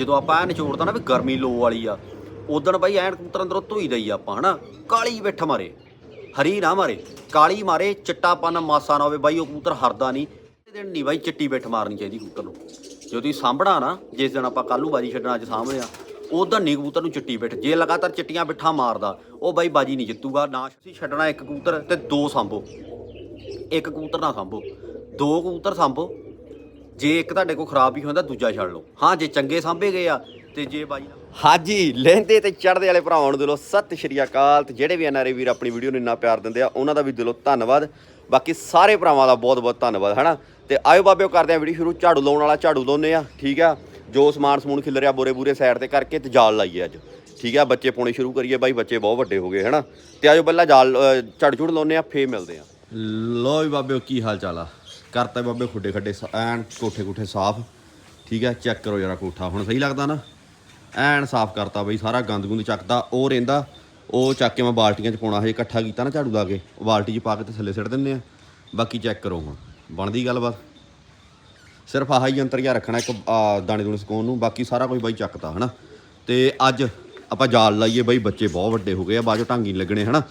ਜਦੋਂ ਆਪਾਂ ਐ ਨਿਚੋੜਦਾ ਨਾ ਵੀ ਗਰਮੀ ਲੋ ਵਾਲੀ ਆ, ਉਦੋਂ ਬਾਈ ਐਨ ਕਬੂਤਰ ਅੰਦਰੋਂ ਧੋਈਦਾ ਹੀ ਆਪਾਂ, ਹਨਾ? ਕਾਲੀ ਬਿੱਠ ਮਾਰੇ, ਹਰੀ ਨਾ ਮਾਰੇ, ਕਾਲੀ ਮਾਰੇ, ਚਿੱਟਾਪਨ ਮਾਸਾ ਨਾ ਹੋਵੇ, ਬਾਈ ਉਹ ਕਬੂਤਰ ਹਰਦਾ ਨਹੀਂ। ਦਿਨ ਨਹੀਂ ਬਾਈ ਚਿੱਟੀ ਬਿੱਠ ਮਾਰਨੀ ਚਾਹੀਦੀ ਕਬੂਤਰ ਨੂੰ। ਜੇ ਤੁਸੀਂ ਸਾਂਭਣਾ ਨਾ, ਜਿਸ ਦਿਨ ਆਪਾਂ ਕੱਲੂ ਬਾਜੀ ਛੱਡਣਾ ਅੱਜ ਸਾਂਭਦੇ ਆ, ਉਦੋਂ ਨਹੀਂ ਕਬੂਤਰ ਨੂੰ ਚਿੱਟੀ ਬਿੱਠ ਜੇ ਲਗਾਤਾਰ ਚਿੱਟੀਆਂ ਬਿੱਠਾਂ ਮਾਰਦਾ, ਉਹ ਬਾਈ ਬਾਜੀ ਨਹੀਂ ਜਿੱਤੂਗਾ, ਨਾ ਤੁਸੀਂ ਛੱਡਣਾ ਇੱਕ ਕਬੂਤਰ ਤੇ ਦੋ ਸਾਂਭੋ। ਇੱਕ ਕਬੂਤਰ ਨਾ ਸਾਂਭੋ। ਦੋ ਕਬੂਤਰ ਸਾਂਭੋ ਜੇ ਇੱਕ ਤੁਹਾਡੇ ਕੋਲ ਖਰਾਬ ਹੀ ਹੁੰਦਾ ਦੂਜਾ ਛੱਡ ਲਓ। ਹਾਂ ਜੇ ਚੰਗੇ ਸਾਂਭੇ ਗਏ ਆ ਤੇ ਜੇ ਬਾਈ ਹਾਜੀ ਲਹਿੰਦੇ ਤੇ ਚੜਦੇ ਵਾਲੇ ਭਰਾਵਾਂ ਨੂੰ ਦਿਲੋਂ ਸਤਿ ਸ਼੍ਰੀ ਅਕਾਲ। ਤੇ ਜਿਹੜੇ ਵੀ ਐਨਆਰਏ ਵੀਰ ਆਪਣੀ ਵੀਡੀਓ ਨੂੰ ਇੰਨਾ ਪਿਆਰ ਦਿੰਦੇ ਆ ਉਹਨਾਂ ਦਾ ਵੀ ਦਿਲੋਂ ਧੰਨਵਾਦ। ਬਾਕੀ ਸਾਰੇ ਭਰਾਵਾਂ ਦਾ ਬਹੁਤ ਬਹੁਤ ਧੰਨਵਾਦ ਹਨਾ? ਤੇ ਆਇਓ ਬਾਬਿਓ ਕਰਦੇ ਆ ਵੀਡੀਓ ਸ਼ੁਰੂ। ਝਾੜੂ ਲਾਉਣ ਵਾਲਾ ਝਾੜੂ ਲਾਉਨੇ ਆ ਠੀਕ ਆ? ਜੋ ਸਮਾਨ ਸਮੂਨ ਖਿਲ ਰਿਹਾ ਬੋਰੇ ਬੂਰੇ ਸਾਈਡ ਤੇ ਕਰਕੇ ਤੇ ਜਾਲ ਲਾਈਏ ਅੱਜ ਠੀਕ ਆ? ਬੱਚੇ ਪਾਉਣੇ ਸ਼ੁਰੂ ਕਰੀਏ ਬਾਈ ਬੱਚੇ ਬਹੁਤ ਵੱਡੇ ਹੋ ਗਏ ਹਨਾ? ਤੇ ਆਇਓ ਪਹਿਲਾਂ ਜਾਲ ਝਾੜੂ ਝੂੜ ਲਾਉਨੇ ਆ ਫੇਰ ਮਿਲਦੇ ਆ। ਲੋ ਵੀ ਬਾਬੇ ਕੀ ਹਾਲ ਚਾਲ ਆ? ਕਰਤਾ ਬਾਬੇ ਖੁੱਡੇ ਖੱਡੇ ਸਾ- ਐਨ ਕੋਠੇ ਕੋਠੇ ਸਾਫ਼। ਠੀਕ ਹੈ, ਚੈੱਕ ਕਰੋ ਜਰਾ ਕੋਠਾ ਹੁਣ ਸਹੀ ਲੱਗਦਾ ਨਾ। ਐਨ ਸਾਫ਼ ਕਰਤਾ ਬਈ, ਸਾਰਾ ਗੰਦ ਗੁੰਦ ਚੱਕਦਾ, ਉਹ ਰਹਿੰਦਾ। ਉਹ ਚੱਕ ਕੇ ਮੈਂ ਬਾਲਟੀਆਂ 'ਚ ਪਾਉਣਾ ਹਜੇ ਇਕੱਠਾ ਕੀਤਾ ਨਾ ਝਾੜੂ ਲਾ ਕੇ। ਉਹ ਬਾਲਟੀ 'ਚ ਪਾ ਕੇ ਤੇ ਥੱਲੇ ਸਿੱਟ ਦਿੰਦੇ ਆ। ਬਾਕੀ ਚੈੱਕ ਕਰੋ ਹੁਣ, ਬਣਦੀ ਗੱਲਬਾਤ। ਸਿਰਫ ਆਹ ਹੀ ਯੰਤਰ ਜਿਹਾ ਰੱਖਣਾ, ਇੱਕ ਦਾਣੇ ਦੂਣੇ ਸੁਕਾਉਣ ਨੂੰ। ਬਾਕੀ ਸਾਰਾ ਕੁਝ ਬਾਈ ਚੱਕਤਾ, ਹਨਾ। ਤੇ ਅੱਜ ਆਪਾਂ ਜਾਲ ਲਾਈਏ ਬਾਈ, ਬੱਚੇ ਬਹੁਤ ਵੱਡੇ ਹੋ ਗਏ ਆ ਬਾਜੋ ਢਾਂਗੀ ਨੀ ਲੱਗਣੇ, ਹਨਾ।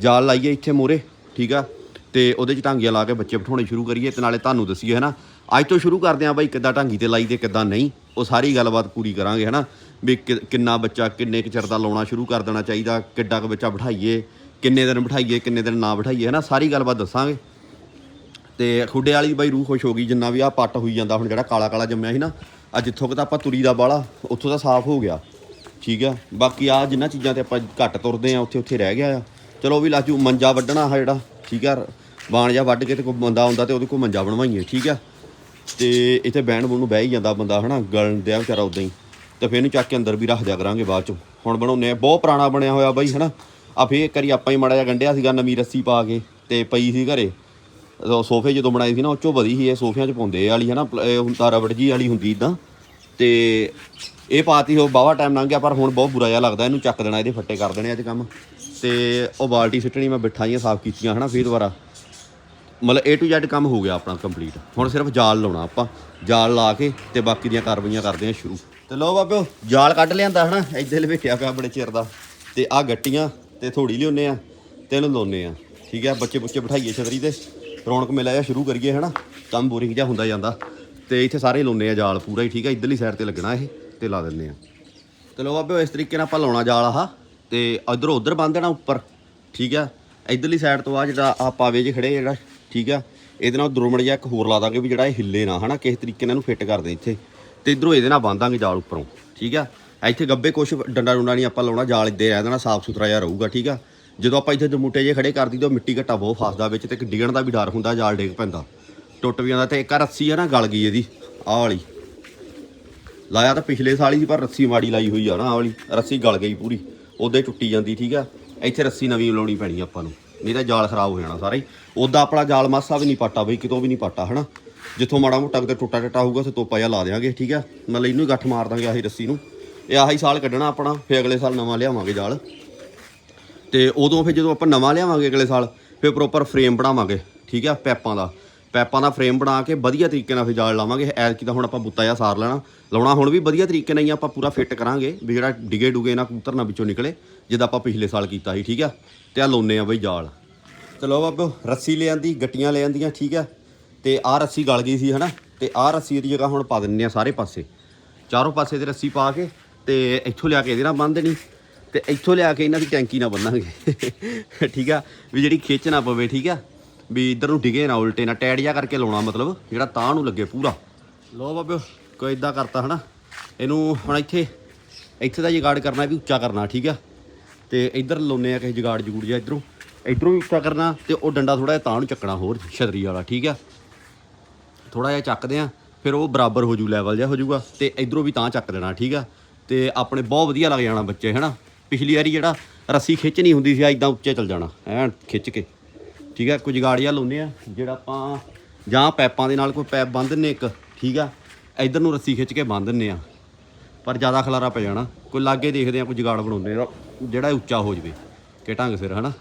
ਜਾਲ ਲਾਈਏ ਇੱਥੇ ਮੂਰੇ ਠੀਕ ਆ। ਤੇ ਉਹਦੇ 'ਚ ਢਾਂਗੀਆਂ ਲਾ ਕੇ ਬੱਚੇ ਬਿਠਾਉਣੇ ਸ਼ੁਰੂ ਕਰੀਏ ਤੇ ਨਾਲੇ ਤੁਹਾਨੂੰ ਦੱਸੀਏ, ਹਨਾ? ਅੱਜ ਤੋਂ ਸ਼ੁਰੂ ਕਰਦੇ ਆ ਬਾਈ, ਕਿੱਦਾਂ ਢਾਂਗੀ ਤੇ ਲਾਈ ਤੇ ਕਿੱਦਾਂ ਨਹੀਂ। ਉਹ ਸਾਰੀ ਗੱਲਬਾਤ ਪੂਰੀ ਕਰਾਂਗੇ, ਹਨਾ? ਵੀ ਕਿ- ਕਿੰਨਾ ਬੱਚਾ ਕਿੰਨੇ ਕੁ ਚਿਰ ਦਾ ਲਾਉਣਾ ਸ਼ੁਰੂ ਕਰ ਦੇਣਾ ਚਾਹੀਦਾ, ਕਿੱਡਾ ਕੁ ਬੱਚਾ ਬਿਠਾਈਏ, ਕਿੰਨੇ ਦਿਨ ਬਿਠਾਈਏ, ਕਿੰਨੇ ਦਿਨ ਨਾ ਬਿਠਾਈਏ, ਹਨਾ? ਸਾਰੀ ਗੱਲਬਾਤ ਦੱਸਾਂਗੇ। ਤੇ ਖੁੱਡੇ ਵਾਲੀ ਬਾਈ ਰੂਹ ਖੁਸ਼ ਹੋ ਗਈ, ਜਿੰਨਾ ਵੀ ਆ ਪੱਟ ਹੋਈ ਜਾਂਦਾ, ਹੁਣ ਜਿਹੜਾ ਕਾਲਾ ਕਾਲਾ ਜੰਮਿਆ ਸੀ ਨਾ ਆ ਜਿੱਥੋਂ ਕਿ ਤਾਂ ਆਪਾਂ ਤੁਰੀ ਦਾ ਬਾਲਾ, ਉੱਥੋਂ ਦਾ ਸਾਫ਼ ਹੋ ਗਿਆ। ਠੀਕ ਆ? ਬਾਕੀ ਆ ਜਿੰਨਾ ਚੀਜ਼ਾਂ ਤੇ ਆਪਾਂ ਘੱਟ ਤੁਰਦੇ ਆ ਉੱਥੇ ਉੱਥੇ ਰਹਿ ਗਿਆ ਆ। ਚਲੋ ਵੀ ਲਾਜੂ ਮੰਜਾ ਵੱਢਣਾ ਆ ਜਿਹੜਾ। ਠੀਕ ਆ ਬਾਣ ਜਾ ਵੱਢ ਕੇ ਤੇ ਕੋਈ ਬੰਦਾ ਆਉਂਦਾ ਤੇ ਉਹਦੇ ਕੋਲ ਮੰਜਾ ਬਣਵਾਈਏ, ਠੀਕ ਆ? ਤੇ ਇੱਥੇ ਬਹਿਣ ਬੂਣ ਨੂੰ ਬਹਿ ਹੀ ਜਾਂਦਾ ਬੰਦਾ, ਹਨਾ? ਗਲਣ ਦਿਆ ਵਿਚਾਰਾ ਉਦਾਂ ਹੀ। ਤੇ ਫਿਰ ਇਹਨੂੰ ਚੱਕ ਕੇ ਅੰਦਰ ਵੀ ਰੱਖ ਜਾ ਕਰਾਂਗੇ ਬਾਅਦ ਚ। ਹੁਣ ਬਣਾਉਨੇ ਆ, ਬਹੁਤ ਪੁਰਾਣਾ ਬਣਿਆ ਹੋਇਆ ਬਾਈ, ਹਨਾ? ਆ ਫੇਰ ਇੱਕ ਵਾਰੀ ਆਪਾਂ ਹੀ ਮਾੜਾ ਜਿਹਾ ਗੰਢਿਆ ਸੀਗਾ, ਨਵੀਂ ਰੱਸੀ ਪਾ ਕੇ ਤੇ ਪਈ ਸੀ ਘਰੇ। ਸੋਫੇ ਜਦੋਂ ਬਣਾਏ ਸੀ ਨਾ, ਉਹ ਚੋਂ ਵਧੀ ਸੀ, ਇਹ ਸੋਫਿਆਂ 'ਚ ਪਾਉਂਦੇ ਇਹ ਵਾਲੀ, ਹਨਾ? ਪਲ- ਇਹ ਹੁੰਦਾ ਰਬੜ ਜੀ ਵਾਲੀ ਹੁੰਦੀ ਇਦਾਂ ਤੇ ਇਹ ਪਾਤੀ, ਉਹ ਬਾਵਾ ਟਾਈਮ ਲੰਘ ਗਿਆ, ਪਰ ਹੁਣ ਬਹੁਤ ਬੁਰਾ ਜਿਹਾ ਲੱਗਦਾ, ਇਹਨੂੰ ਚੱਕ ਦੇਣਾ, ਇਹਦੇ ਫੱਟੇ ਕਰ ਦੇਣੇ ਅੱਜ ਕੰਮ। ਤੇ ਉਹ ਬਾਲਟੀ ਸਿੱਟਣੀ, ਮੈਂ ਬਿਠਾਈਆਂ ਸਾਫ਼ ਕੀਤੀਆਂ, ਹਨਾ, ਫੇਰ ਦੁਬਾਰਾ। ਮਤਲਬ A to Z ਕੰਮ ਹੋ ਗਿਆ ਆਪਣਾ ਕੰਪਲੀਟ ਹੁਣ ਸਿਰਫ ਜਾਲ ਲਾਉਣਾ ਆਪਾਂ। ਜਾਲ ਲਾ ਕੇ ਤੇ ਬਾਕੀ ਦੀਆਂ ਕਾਰਵਾਈਆਂ ਕਰਦੇ ਹਾਂ ਸ਼ੁਰੂ। ਤੇ ਲੋ ਬਾਬਿਓ, ਜਾਲ ਕੱਢ ਲਿਆਂਦਾ, ਹਨਾ ਇੱਥੇ ਲਵੇਟਿਆ ਪਿਆ ਬੜੇ ਚਿਰ ਦਾ। ਤੇ ਆ ਗੱਟੀਆਂ ਤੇ ਥੋੜੀ ਲਿਆਉਨੇ ਆ ਤੇ ਇਹਨੂੰ ਲਾਉਨੇ ਆ। ਠੀਕ ਹੈ, ਬੱਚੇ ਬੁੱਚੇ ਬਿਠਾਈਏ ਛਤਰੀ ਤੇ। ਰੌਣਕ ਮੇਲਾ ਜਿਹਾ ਸ਼ੁਰੂ ਕਰੀਏ, ਹਨਾ। ਕੰਮ ਬੋਰਿੰਗ ਜਿਹਾ ਹੁੰਦਾ ਜਾਂਦਾ। ਤੇ ਇੱਥੇ ਸਾਰੇ ਲਾਉਨੇ ਆ ਜਾਲ ਪੂਰਾ ਹੀ, ਠੀਕ ਹੈ, ਇੱਧਰਲੀ ਸਾਈਡ ਤੇ ਲੱਗਣਾ ਇਹ, ਤੇ ਲਾ ਦਿੰਨੇ ਆ। ਤੇ ਲੋ ਬਾਬਿਓ, ਇਸ ਤਰੀਕੇ ਨਾਲ ਆਪਾਂ ਲਾਉਣਾ ਜਾਲ ਆਹ। ਤੇ ਇਧਰੋਂ ਉਧਰ ਬੰਨ ਦੇਣਾ ਉੱਪਰ, ਠੀਕ ਆ? ਇਧਰਲੀ ਸਾਈਡ ਤੋਂ ਆ ਜਿਹੜਾ ਆ ਪਾਵੇ ਜੇ ਖੜੇ ਜਿਹੜਾ, ਠੀਕ ਆ? ਇਹਦੇ ਨਾਲ ਦੁਰਮੜ ਜਿਹਾ ਇੱਕ ਹੋਰ ਲਾ ਦਾਂਗੇ ਵੀ ਜਿਹੜਾ ਇਹ ਹਿੱਲੇ ਨਾ, ਹਨਾ? ਕਿਸੇ ਤਰੀਕੇ ਨਾਲ ਇਹਨੂੰ ਫਿੱਟ ਕਰਦੇ ਇੱਥੇ। ਤੇ ਇਧਰੋਂ ਇਹਦੇ ਨਾਲ ਬੰਨ ਦਾਂਗੇ ਜਾਲ ਉੱਪਰੋਂ, ਠੀਕ ਆ? ਇੱਥੇ ਗੱਬੇ ਕੁਛ ਡੰਡਾ ਡੁੰਡਾ ਨਹੀਂ ਆਪਾਂ ਲਾਉਣਾ, ਜਾਲ ਇੱਦੇ ਰਹਿ ਦੇਣਾ, ਸਾਫ਼ ਸੁਥਰਾ ਜਿਹਾ ਰਹੂਗਾ, ਠੀਕ ਆ? ਜਦੋਂ ਆਪਾਂ ਇੱਥੇ ਜਮੂਟੇ ਜੇ ਖੜੇ ਕਰਦੀ ਤਾਂ ਮਿੱਟੀ ਘੱਟਾ ਬਹੁਤ ਫਸਦਾ ਵਿੱਚ ਤੇ ਇੱਕ ਡਿੱਗਣ ਦਾ ਵੀ ਡਰ ਹੁੰਦਾ, ਜਾਲ ਡਿੱਗ ਪੈਂਦਾ। ਟੁੱਟ ਵੀ ਜਾਂਦਾ ਤੇ ਇੱਕ ਆਹ ਰੱਸੀ ਆ ਨਾ ਗਲ ਗਈ ਇਹਦੀ, ਆਹ ਵਾਲੀ। ਲਾਇਆ ਤਾਂ ਪਿਛਲੇ ਸਾਲ ਹੀ ਸੀ, ਪਰ ਰੱਸੀ ਮਾੜੀ ਲਾਈ ਹੋਈ ਆ ਨਾ, ਆਹ ਵਾਲੀ। ਰੱਸੀ ਗਲ ਗਈ ਪੂਰੀ। ਉਹਦੇ ਟੁੱਟੀ ਜਾਂਦੀ, ਠੀਕ ਆ? ਇੱਥੇ ਰੱਸੀ ਨਵੀਂ ਲਾਉਣੀ ਪੈਣੀ ਆਪਾਂ ਨੂੰ। ਨਹੀਂ ਤਾਂ ਜਾਲ ਖਰਾਬ ਹੋ ਜਾਣਾ ਸਾਰਾ ਹੀ। ਉਹਦਾ ਆਪਣਾ ਜਾਲ ਮਾਸਾ ਵੀ ਨਹੀਂ ਪਾਟਾ ਬਈ, ਕਿਤੋਂ ਵੀ ਨਹੀਂ ਪਾਟਾ, ਹਨਾ? ਜਿੱਥੋਂ ਮਾੜਾ ਮੋਟਾ ਕਿਤੇ ਟੁੱਟਾ ਟੱਟਾ ਹੋਊਗਾ, ਉੱਥੇ ਤੋਪਾ ਜਿਹਾ ਲਾ ਦੇਵਾਂਗੇ ਠੀਕ ਆ? ਮਤਲਬ ਇਹਨੂੰ ਹੀ ਗੱਠ ਮਾਰ ਦਾਂਗੇ ਆਹੀ ਰੱਸੀ ਨੂੰ। ਇਹ ਆਹੀ ਸਾਲ ਕੱਢਣਾ ਆਪਣਾ, ਫੇਰ ਅਗਲੇ ਸਾਲ ਨਵਾਂ ਲਿਆਵਾਂਗੇ ਜਾਲ। ਤੇ ਉਦੋਂ ਫਿਰ ਜਦੋਂ ਆਪਾਂ ਨਵਾਂ ਲਿਆਵਾਂਗੇ ਅਗਲੇ ਸਾਲ, ਫਿਰ ਪ੍ਰੋਪਰ ਫਰੇਮ ਬਣਾਵਾਂਗੇ, ਠੀਕ ਆ? ਪੈਪਾਂ ਦਾ। ਪੈਪਾਂ ਦਾ ਫਰੇਮ ਬਣਾ ਕੇ ਵਧੀਆ ਤਰੀਕੇ ਨਾਲ ਫਿਰ ਜਾਲ ਲਾਵਾਂਗੇ। ਐਤਕੀ ਤਾਂ ਹੁਣ ਆਪਾਂ ਬੁੱਤਾ ਜਿਹਾ ਸਾਰ ਲੈਣਾ। ਲਾਉਣਾ ਹੁਣ ਵੀ ਵਧੀਆ ਤਰੀਕੇ ਨਾਲ ਹੀ ਆਪਾਂ ਪੂਰਾ ਫਿੱਟ ਕਰਾਂਗੇ। ਵੀ ਜਿਹੜਾ ਡਿਗੇ ਡੁਗੇ ਨਾ ਕਬੂਤਰ ਨਾ ਵਿੱਚੋਂ ਨਿਕਲੇ, ਜਿੱਦਾਂ ਆਪਾਂ ਪਿਛਲੇ ਸਾਲ ਕੀਤਾ ਸੀ, ਠੀਕ ਆ? ਤੇ ਆ ਲਾਉਨੇ ਆ ਬਈ ਜਾਲ। ਚਲੋ ਬਾਬੋ ਰੱਸੀ ਲੈ ਆਂਦੀ, ਗੱਟੀਆਂ ਲੈ ਆਂਦੀਆਂ, ਠੀਕ ਆ? ਤੇ ਆਹ ਰੱਸੀ ਗਲ ਗਈ ਸੀ, ਹਨਾ? ਤੇ ਆਹ ਰੱਸੀ ਦੀ ਜਗ੍ਹਾ ਹੁਣ ਪਾ ਦਿੰਨੇ ਆ ਸਾਰੇ ਪਾਸੇ। ਚਾਰੋਂ ਪਾਸੇ ਤੇ ਰੱਸੀ ਪਾ ਕੇ ਤੇ ਇੱਥੋਂ ਲਿਆ ਕੇ ਇਹਦੇ ਨਾਲ ਬੰਨ ਦੇਣੀ। ਤੇ ਇੱਥੋਂ ਲਿਆ ਕੇ ਇਹਨਾਂ ਦੀ ਟੈਂਕੀ ਨਾਲ ਬੰਨਾਂਗੇ। ਠੀਕ ਆ? ਵੀ ਜਿਹੜੀ ਖਿੱਚ ਨਾ ਪਵੇ, ਠੀਕ ਆ? ਵੀ ਇਧਰ ਨੂੰ ਡਿਗੇ ਨਾ ਉਲਟੇ, ਨਾ ਟੈਡ ਜਿਹਾ ਕਰਕੇ ਲਾਉਣਾ ਮਤਲਬ, ਜਿਹੜਾ ਤਾਂ ਨੂੰ ਲੱਗੇ ਪੂਰਾ। ਲੋ ਬਾਬਿਓ, ਕੋਈ ਇਦਾਂ ਕਰਤਾ ਹਨਾ। ਇਹਨੂੰ ਹੁਣ ਇੱਥੇ ਇੱਥੇ ਦਾ ਜਗਾੜ ਕਰਨਾ ਵੀ ਉੱਚਾ ਕਰਨਾ, ਠੀਕ ਆ। ਤੇ ਇੱਧਰ ਲਾਉਨੇ ਆ ਕਿਸੇ ਜੁਗਾੜ ਜਗੂੜ ਜਿਹਾ ਇਧਰੋਂ। ਇਧਰੋਂ ਵੀ ਉੱਚਾ ਕਰਨਾ ਤੇ ਉਹ ਡੰਡਾ ਥੋੜਾ ਜਿਹਾ ਤਾਂ ਨੂੰ ਚੱਕਣਾ ਹੋਰ, ਛਤਰੀ ਵਾਲਾ, ਠੀਕ ਆ। ਥੋੜਾ ਜਿਹਾ ਚੱਕਦੇ ਆ, ਫਿਰ ਉਹ ਬਰਾਬਰ ਹੋ ਜੂ ਲੈਵਲ ਜਿਹਾ ਹੋ ਜੂਗਾ। ਤੇ ਇਧਰੋਂ ਵੀ ਤਾਂ ਚੱਕ ਦੇਣਾ, ਠੀਕ ਆ। ਤੇ ਆਪਣੇ ਬਹੁਤ ਵਧੀਆ ਲੱਗ ਜਾਣਾ ਬੱਚੇ, ਹਨਾ। ਪਿਛਲੀ ਵਾਰੀ ਜਿਹੜਾ ਰੱਸੀ ਖਿੱਚ ਨਹੀਂ ਹੁੰਦੀ ਸੀ ਇਦਾਂ ਉੱਚੇ ਚੱਲ ਜਾਣਾ, ਐਨ ਖਿੱਚ ਕੇ। ਠੀਕ ਆ, ਕੁਝ ਗਾੜੀਆਂ ਲਾਉਂਦੇ ਆ, ਜਿਹੜਾ ਆਪਾਂ ਜਾਂ ਪੈਪਾਂ ਦੇ ਨਾਲ ਕੋਈ ਪੈਪ ਬੰਨ ਦਿੰਨੇ ਇੱਕ, ਠੀਕ ਆ, ਇਧਰ ਨੂੰ ਰੱਸੀ ਖਿੱਚ ਕੇ ਬੰਨ ਦਿੰਨੇ ਆ ਪਰ ਜ਼ਿਆਦਾ ਖਲਾਰਾ ਪੈ ਜਾਣਾ, ਕੋਈ ਲਾਗੇ ਦੇਖਦੇ ਆ ਕੋਈ ਜਗਾੜ ਬਣਾਉਂਦੇ ਆ, ਜਿਹੜਾ ਉੱਚਾ ਹੋ ਜਵੇ, ਕਿ ਢੰਗ ਸਿਰ, ਹਨਾ,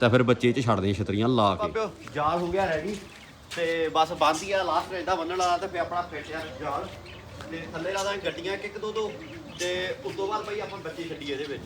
ਤਾਂ ਫਿਰ ਬੱਚੇ ਚ ਛੱਡਦੇ ਆ ਛਤਰੀਆਂ ਲਾ ਕੇ। ਜਾਲ ਹੋ ਗਿਆ ਰੈਡੀ ਤੇ ਬਸ ਬੰਦੀ ਆ ਲਾਸਟ ਇਹਦਾ ਬੰਨਣ ਵਾਲਾ ਤੇ ਫਿਰ ਆਪਣਾ ਫਿੱਟ ਜਾਲ, ਤੇ ਥੱਲੇ ਲਾ ਦਾਂਗੇ ਗੱਡੀਆਂ ਇੱਕ ਇੱਕ ਦੋ ਦੋ ਤੇ ਉਸ ਤੋਂ ਬਾਅਦ ਬਾਈ ਆਪਾਂ ਬੱਚੇ ਛੱਡੀਏ ਇਹਦੇ ਵਿੱਚ।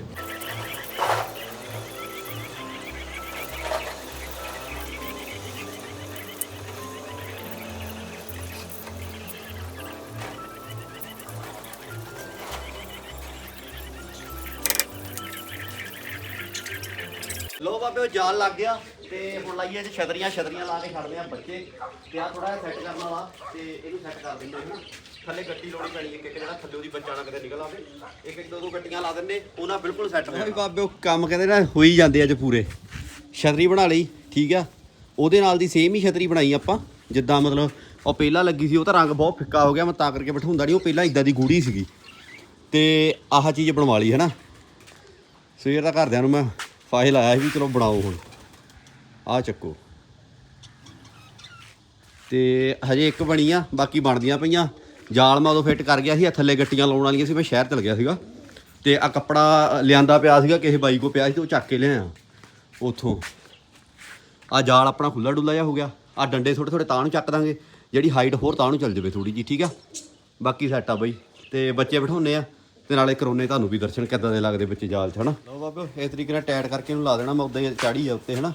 ਬਾਬੇ, ਉਹ ਜਾਲ ਲੱਗ ਗਿਆ ਤੇ ਹੁਣ ਲਾਈਏ ਜੀ ਛਤਰੀਆਂ ਛਤਰੀਆਂ ਲਾ ਕੇ ਛੱਡਦੇ ਆ ਬੱਚੇ ਤੇ ਆ ਥੋੜਾ ਜਿਹਾ ਸੈੱਟ ਕਰਨ ਵਾਲਾ ਤੇ ਇਹਨੂੰ ਸੈੱਟ ਕਰ ਦਿੰਦੇ ਹਾਂ। ਥੱਲੇ ਗੱਡੀ ਲਾਉਣੀ ਪੈਣੀ ਇੱਕ ਇੱਕ ਜਿਹੜਾ ਥੱਲੇ ਉਹਦੀ ਬੱਚਾ ਕਿਤੇ ਨਿਕਲ ਆਵੇ। ਇੱਕ ਇੱਕ, ਦੋ ਦੋ ਗੱਡੀਆਂ ਲਾ ਦਿੰਦੇ ਉਹਨਾਂ ਬਿਲਕੁਲ ਸੈੱਟ ਹੋ ਜਾਣਾ। ਬਾਬੇ, ਉਹ ਕੰਮ ਕਹਿੰਦੇ ਨਾ ਹੋਈ ਜਾਂਦੇ ਅੱਜ ਪੂਰੇ। ਛਤਰੀ ਬਣਾ ਲਈ, ਠੀਕ ਆ? ਉਹਦੇ ਨਾਲ ਦੀ ਸੇਮ ਹੀ ਛਤਰੀ ਬਣਾਈ ਆਪਾਂ, ਜਿੱਦਾਂ ਮਤਲਬ ਉਹ ਪਹਿਲਾਂ ਲੱਗੀ ਸੀ, ਉਹ ਤਾਂ ਰੰਗ ਬਹੁਤ ਫਿੱਕਾ ਹੋ ਗਿਆ, ਮੈਂ ਤਾਂ ਕਰਕੇ ਬਿਠਾਉਂਦਾ ਨਹੀਂ ਉਹ ਪਹਿਲਾਂ ਇਦਾਂ ਦੀ ਗੂੜੀ ਸੀਗੀ। ਤੇ ਆਹ ਚੀਜ਼ ਬਣਵਾ ਲਈ ਹੈ ਨਾ ਸਵੇਰ ਦਾ ਘਰਦਿਆਂ ਨੂੰ ਮੈਂ ਫਾਈਲ ਆਇਆ ਸੀ ਵੀ ਚਲੋ ਬਣਾਓ ਹੁਣ। ਆਹ ਚੱਕੋ। ਤੇ ਹਜੇ ਇੱਕ ਬਣੀ ਆ ਬਾਕੀ ਬਣਦੀਆਂ ਪਈਆਂ। ਜਾਲ ਮੈਂ ਉਦੋਂ ਫਿੱਟ ਕਰ ਗਿਆ ਸੀ ਆ ਥੱਲੇ ਗੱਟੀਆਂ ਲਾਉਣ ਵਾਲੀਆਂ ਸੀ, ਮੈਂ ਸ਼ਹਿਰ ਚਲ ਗਿਆ ਸੀਗਾ। ਤੇ ਆ ਕੱਪੜਾ ਲਿਆਂਦਾ ਪਿਆ ਸੀਗਾ, ਕਿਸੇ ਬਾਈ ਕੋ ਪਿਆ ਸੀ ਤੇ ਉਹ ਚੱਕ ਕੇ ਲਿਆਇਆ। ਉਥੋਂ। ਆ ਜਾਲ ਆਪਣਾ ਖੁੱਲਾ ਡੁੱਲਾ ਜਿਹਾ ਹੋ ਗਿਆ। ਆ ਡੰਡੇ ਥੋੜੇ ਥੋੜੇ ਤਾਂ ਨੂੰ ਚੱਕ ਦਾਂਗੇ। ਜਿਹੜੀ ਹਾਈਟ ਹੋਰ ਤਾਂ ਨੂੰ ਚੱਲ ਜਾਵੇ ਥੋੜੀ ਜੀ ਠੀਕ ਆ? ਬਾਕੀ ਸੈੱਟ ਆ ਬਈ। ਤੇ ਬੱਚੇ ਬਿਠਾਉਨੇ ਆ। ਤੇ ਨਾਲੇ ਕਰੋਨੇ ਤੁਹਾਨੂੰ ਵੀ ਦਰਸ਼ਨ ਕਿੱਦਾਂ ਦੇ ਲੱਗਦੇ ਵਿੱਚ ਜਾਲ 'ਚ, ਹਨਾ? ਲਓ ਬਾਬੇ ਇਸ ਤਰੀਕੇ ਨਾਲ ਟਾਈਟ ਕਰਕੇ ਇਹਨੂੰ ਲਾ ਦੇਣਾ, ਮੈਂ ਉਦਾਂ ਹੀ ਚਾੜੀ ਆ ਉੱਤੇ, ਹਨਾ?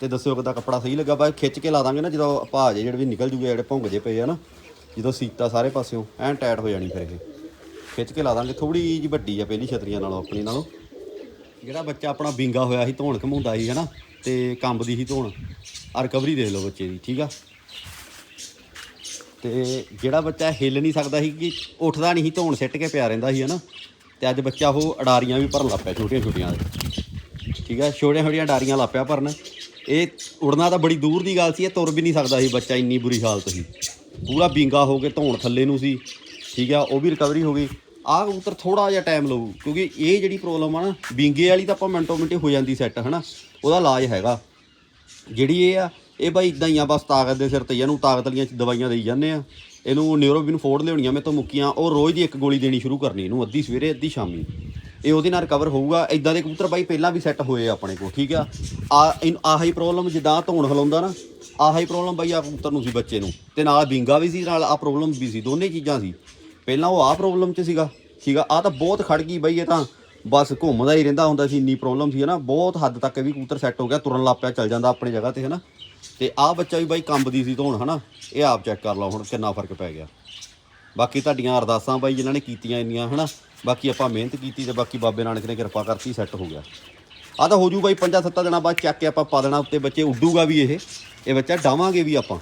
ਤੇ ਦੱਸਿਓ ਕਿੱਦਾਂ ਕੱਪੜਾ ਸਹੀ ਲੱਗਾ। ਬਾ ਖਿੱਚ ਕੇ ਲਾ ਦਾਂਗੇ ਨਾ, ਜਦੋਂ ਭਾਜੇ ਜਿਹੜੇ ਵੀ ਨਿਕਲ ਜੂਗੇ, ਜਿਹੜੇ ਭੁੰਗ ਜੇ ਪਏ ਆ ਨਾ ਜਦੋਂ ਸੀਤਾ ਸਾਰੇ ਪਾਸਿਓਂ ਐਨ ਟਾਈਟ ਹੋ ਜਾਣੀ ਫਿਰ ਇਹ। ਖਿੱਚ ਕੇ ਲਾ ਦਾਂਗੇ ਥੋੜੀ ਜਿਹੀ ਵੱਡੀ ਆ ਪਹਿਲੀ ਛਤਰੀਆਂ ਨਾਲੋਂ ਆਪਣੀ ਨਾਲੋਂ। ਜਿਹੜਾ ਬੱਚਾ ਆਪਣਾ ਬਿੰਗਾ ਹੋਇਆ ਸੀ, ਧੋਣ ਘਮਾਉਂਦਾ ਸੀ, ਹਨਾ? ਤੇ ਕੰਬਦੀ ਸੀ ਧੋਣ। ਆ ਰਿਕਵਰੀ ਦੇਖ ਲਓ ਬੱਚੇ ਦੀ, ਠੀਕ ਆ? ਤੇ ਜਿਹੜਾ ਬੱਚਾ ਹਿੱਲ ਨਹੀਂ ਸਕਦਾ ਸੀ ਕਿ ਉੱਠਦਾ ਨਹੀਂ ਸੀ, ਧੌਣ ਸਿੱਟ ਕੇ ਪਿਆ ਰਹਿੰਦਾ ਸੀ, ਹਨਾ? ਤੇ ਅੱਜ ਬੱਚਾ ਉਹ ਅਡਾਰੀਆਂ ਵੀ ਭਰਨ ਲੱਗ ਪਿਆ ਛੋਟੀਆਂ ਛੋਟੀਆਂ ਠੀਕ ਹੈ ਛੋਟੀਆਂ ਛੋਟੀਆਂ ਅਡਾਰੀਆਂ ਲੱਗ ਪਿਆ ਭਰਨ। ਇਹ ਉੜਨਾ ਤਾਂ ਬੜੀ ਦੂਰ ਦੀ ਗੱਲ ਸੀ, ਇਹ ਤੁਰ ਵੀ ਨਹੀਂ ਸਕਦਾ ਸੀ ਬੱਚਾ ਇੰਨੀ ਬੁਰੀ ਹਾਲਤ ਸੀ। ਪੂਰਾ ਬਿੰਗਾ ਹੋ ਕੇ ਧੌਣ ਥੱਲੇ ਨੂੰ ਸੀ। ਠੀਕ ਆ? ਉਹ ਵੀ ਰਿਕਵਰੀ ਹੋ ਗਈ। ਆਹ ਕਬੂਤਰ ਥੋੜਾ ਜਿਹਾ ਟਾਈਮ ਲਊ, ਕਿਉਂਕਿ ਇਹ ਜਿਹੜੀ ਪ੍ਰੋਬਲਮ ਆ ਨਾ, ਬਿੰਗੇ ਵਾਲੀ ਤਾਂ ਆਪਾਂ ਮਿੰਟੋ ਮਿੰਟ ਹੋ ਜਾਂਦੀ ਸੈੱਟ ਹਨਾ? ਉਹਦਾ ਇਲਾਜ ਹੈਗਾ। ਜਿਹੜੀ ਇਹ ਆ ਇਹ ਬਾਈ ਇਦਾਂ ਹੀ ਆ, ਬਸ ਤਾਕਤ ਦੇ ਸਿਰ ਤੇ ਹੀ ਇਹਨੂੰ ਤਾਕਤ ਵਾਲੀਆਂ ਦਵਾਈਆਂ ਦੇਈ ਜਾਂਦੇ ਆ। ਇਹਨੂੰ ਨਿਊਰੋਬਿਨ ਫੋੜ ਲਿਆਉਣੀਆਂ ਮੇਰੇ ਤੋਂ ਮੁੱਕੀਆਂ, ਉਹ ਰੋਜ਼ ਦੀ ਇੱਕ ਗੋਲੀ ਦੇਣੀ ਸ਼ੁਰੂ ਕਰਨੀ ਇਹਨੂੰ, ਅੱਧੀ ਸਵੇਰੇ, ਅੱਧੀ ਸ਼ਾਮੀ। ਇਹ ਉਹਦੇ ਨਾਲ ਰਿਕਵਰ ਹੋਊਗਾ ਇਦਾਂ ਦੇ ਕਬੂਤਰ ਬਾਈ ਪਹਿਲਾਂ ਵੀ ਸੈੱਟ ਹੋਏ ਆ ਆਪਣੇ ਕੋਲ, ਠੀਕ ਆ? ਆ, ਇਹਨੂੰ- ਆਹ ਪ੍ਰੋਬਲਮ ਜਿੱਦਾਂ ਧੌਣ ਹਲਾਉਂਦਾ ਨਾ, ਆਹੀ ਪ੍ਰੋਬਲਮ ਬਾਈ ਆ ਕਬੂਤਰ ਨੂੰ ਸੀ ਬੱਚੇ ਨੂੰ। ਤੇ ਨਾਲ ਬਿੰਗਾ ਵੀ ਸੀ, ਨਾਲ ਆ ਪ੍ਰੋਬਲਮ ਵੀ ਸੀ, ਦੋਨੇ ਚੀਜ਼ਾਂ ਸੀ। ਪਹਿਲਾਂ ਉਹ ਆ ਪ੍ਰੋਬਲਮ ਚ ਸੀਗਾ ਸੀਗਾ ਆ? ਤਾਂ ਬਹੁਤ ਖੜ ਗਈ ਬਾਈ, ਇਹ ਤਾਂ ਬਸ ਘੁੰਮਦਾ ਹੀ ਰਹਿੰਦਾ ਹੁੰਦਾ ਸੀ, ਇੰਨੀ ਪ੍ਰੋਬਲਮ ਸੀ ਨਾ, ਬਹੁਤ ਹੱਦ ਤੱਕ ਵੀ ਕਬੂਤਰ ਸੈੱਟ ਹੋ ਗਿਆ, ਤੁਰਨ ਲੱਗ ਪਿਆ, ਚੱਲ ਜਾਂਦਾ ਆਪਣੀ ਜਗ੍ਹਾ ਤੇ ਹੈ ਨਾ ਤੇ ਆਹ ਬੱਚਾ ਵੀ ਬਾਈ ਕੰਬਦੀ ਸੀ ਧੌਣ, ਹਨਾ? ਇਹ ਆਪ ਚੈੱਕ ਕਰ ਲਓ ਹੁਣ ਕਿੰਨਾ ਫ਼ਰਕ ਪੈ ਗਿਆ। ਬਾਕੀ ਤੁਹਾਡੀਆਂ ਅਰਦਾਸਾਂ ਬਾਈ ਜਿਨ੍ਹਾਂ ਨੇ ਕੀਤੀਆਂ ਇੰਨੀਆਂ, ਹਨਾ? ਬਾਕੀ ਆਪਾਂ ਮਿਹਨਤ ਕੀਤੀ ਤੇ ਬਾਕੀ ਬਾਬੇ ਨਾਨਕ ਨੇ ਕਿਰਪਾ ਕਰਤੀ ਸੈੱਟ ਹੋ ਗਿਆ। ਆ ਤਾਂ ਹੋ ਜੂ ਬਾਈ ਪੰਜਾਂ ਸੱਤਾਂ ਦਿਨਾਂ ਬਾਅਦ ਚੱਕ ਕੇ ਆਪਾਂ ਪਾ ਦੇਣਾ ਉੱਤੇ ਬੱਚੇ ਉੱਡੂਗਾ ਵੀ ਇਹ। ਇਹ ਬੱਚਾ ਡਾਵਾਂਗੇ ਵੀ ਆਪਾਂ।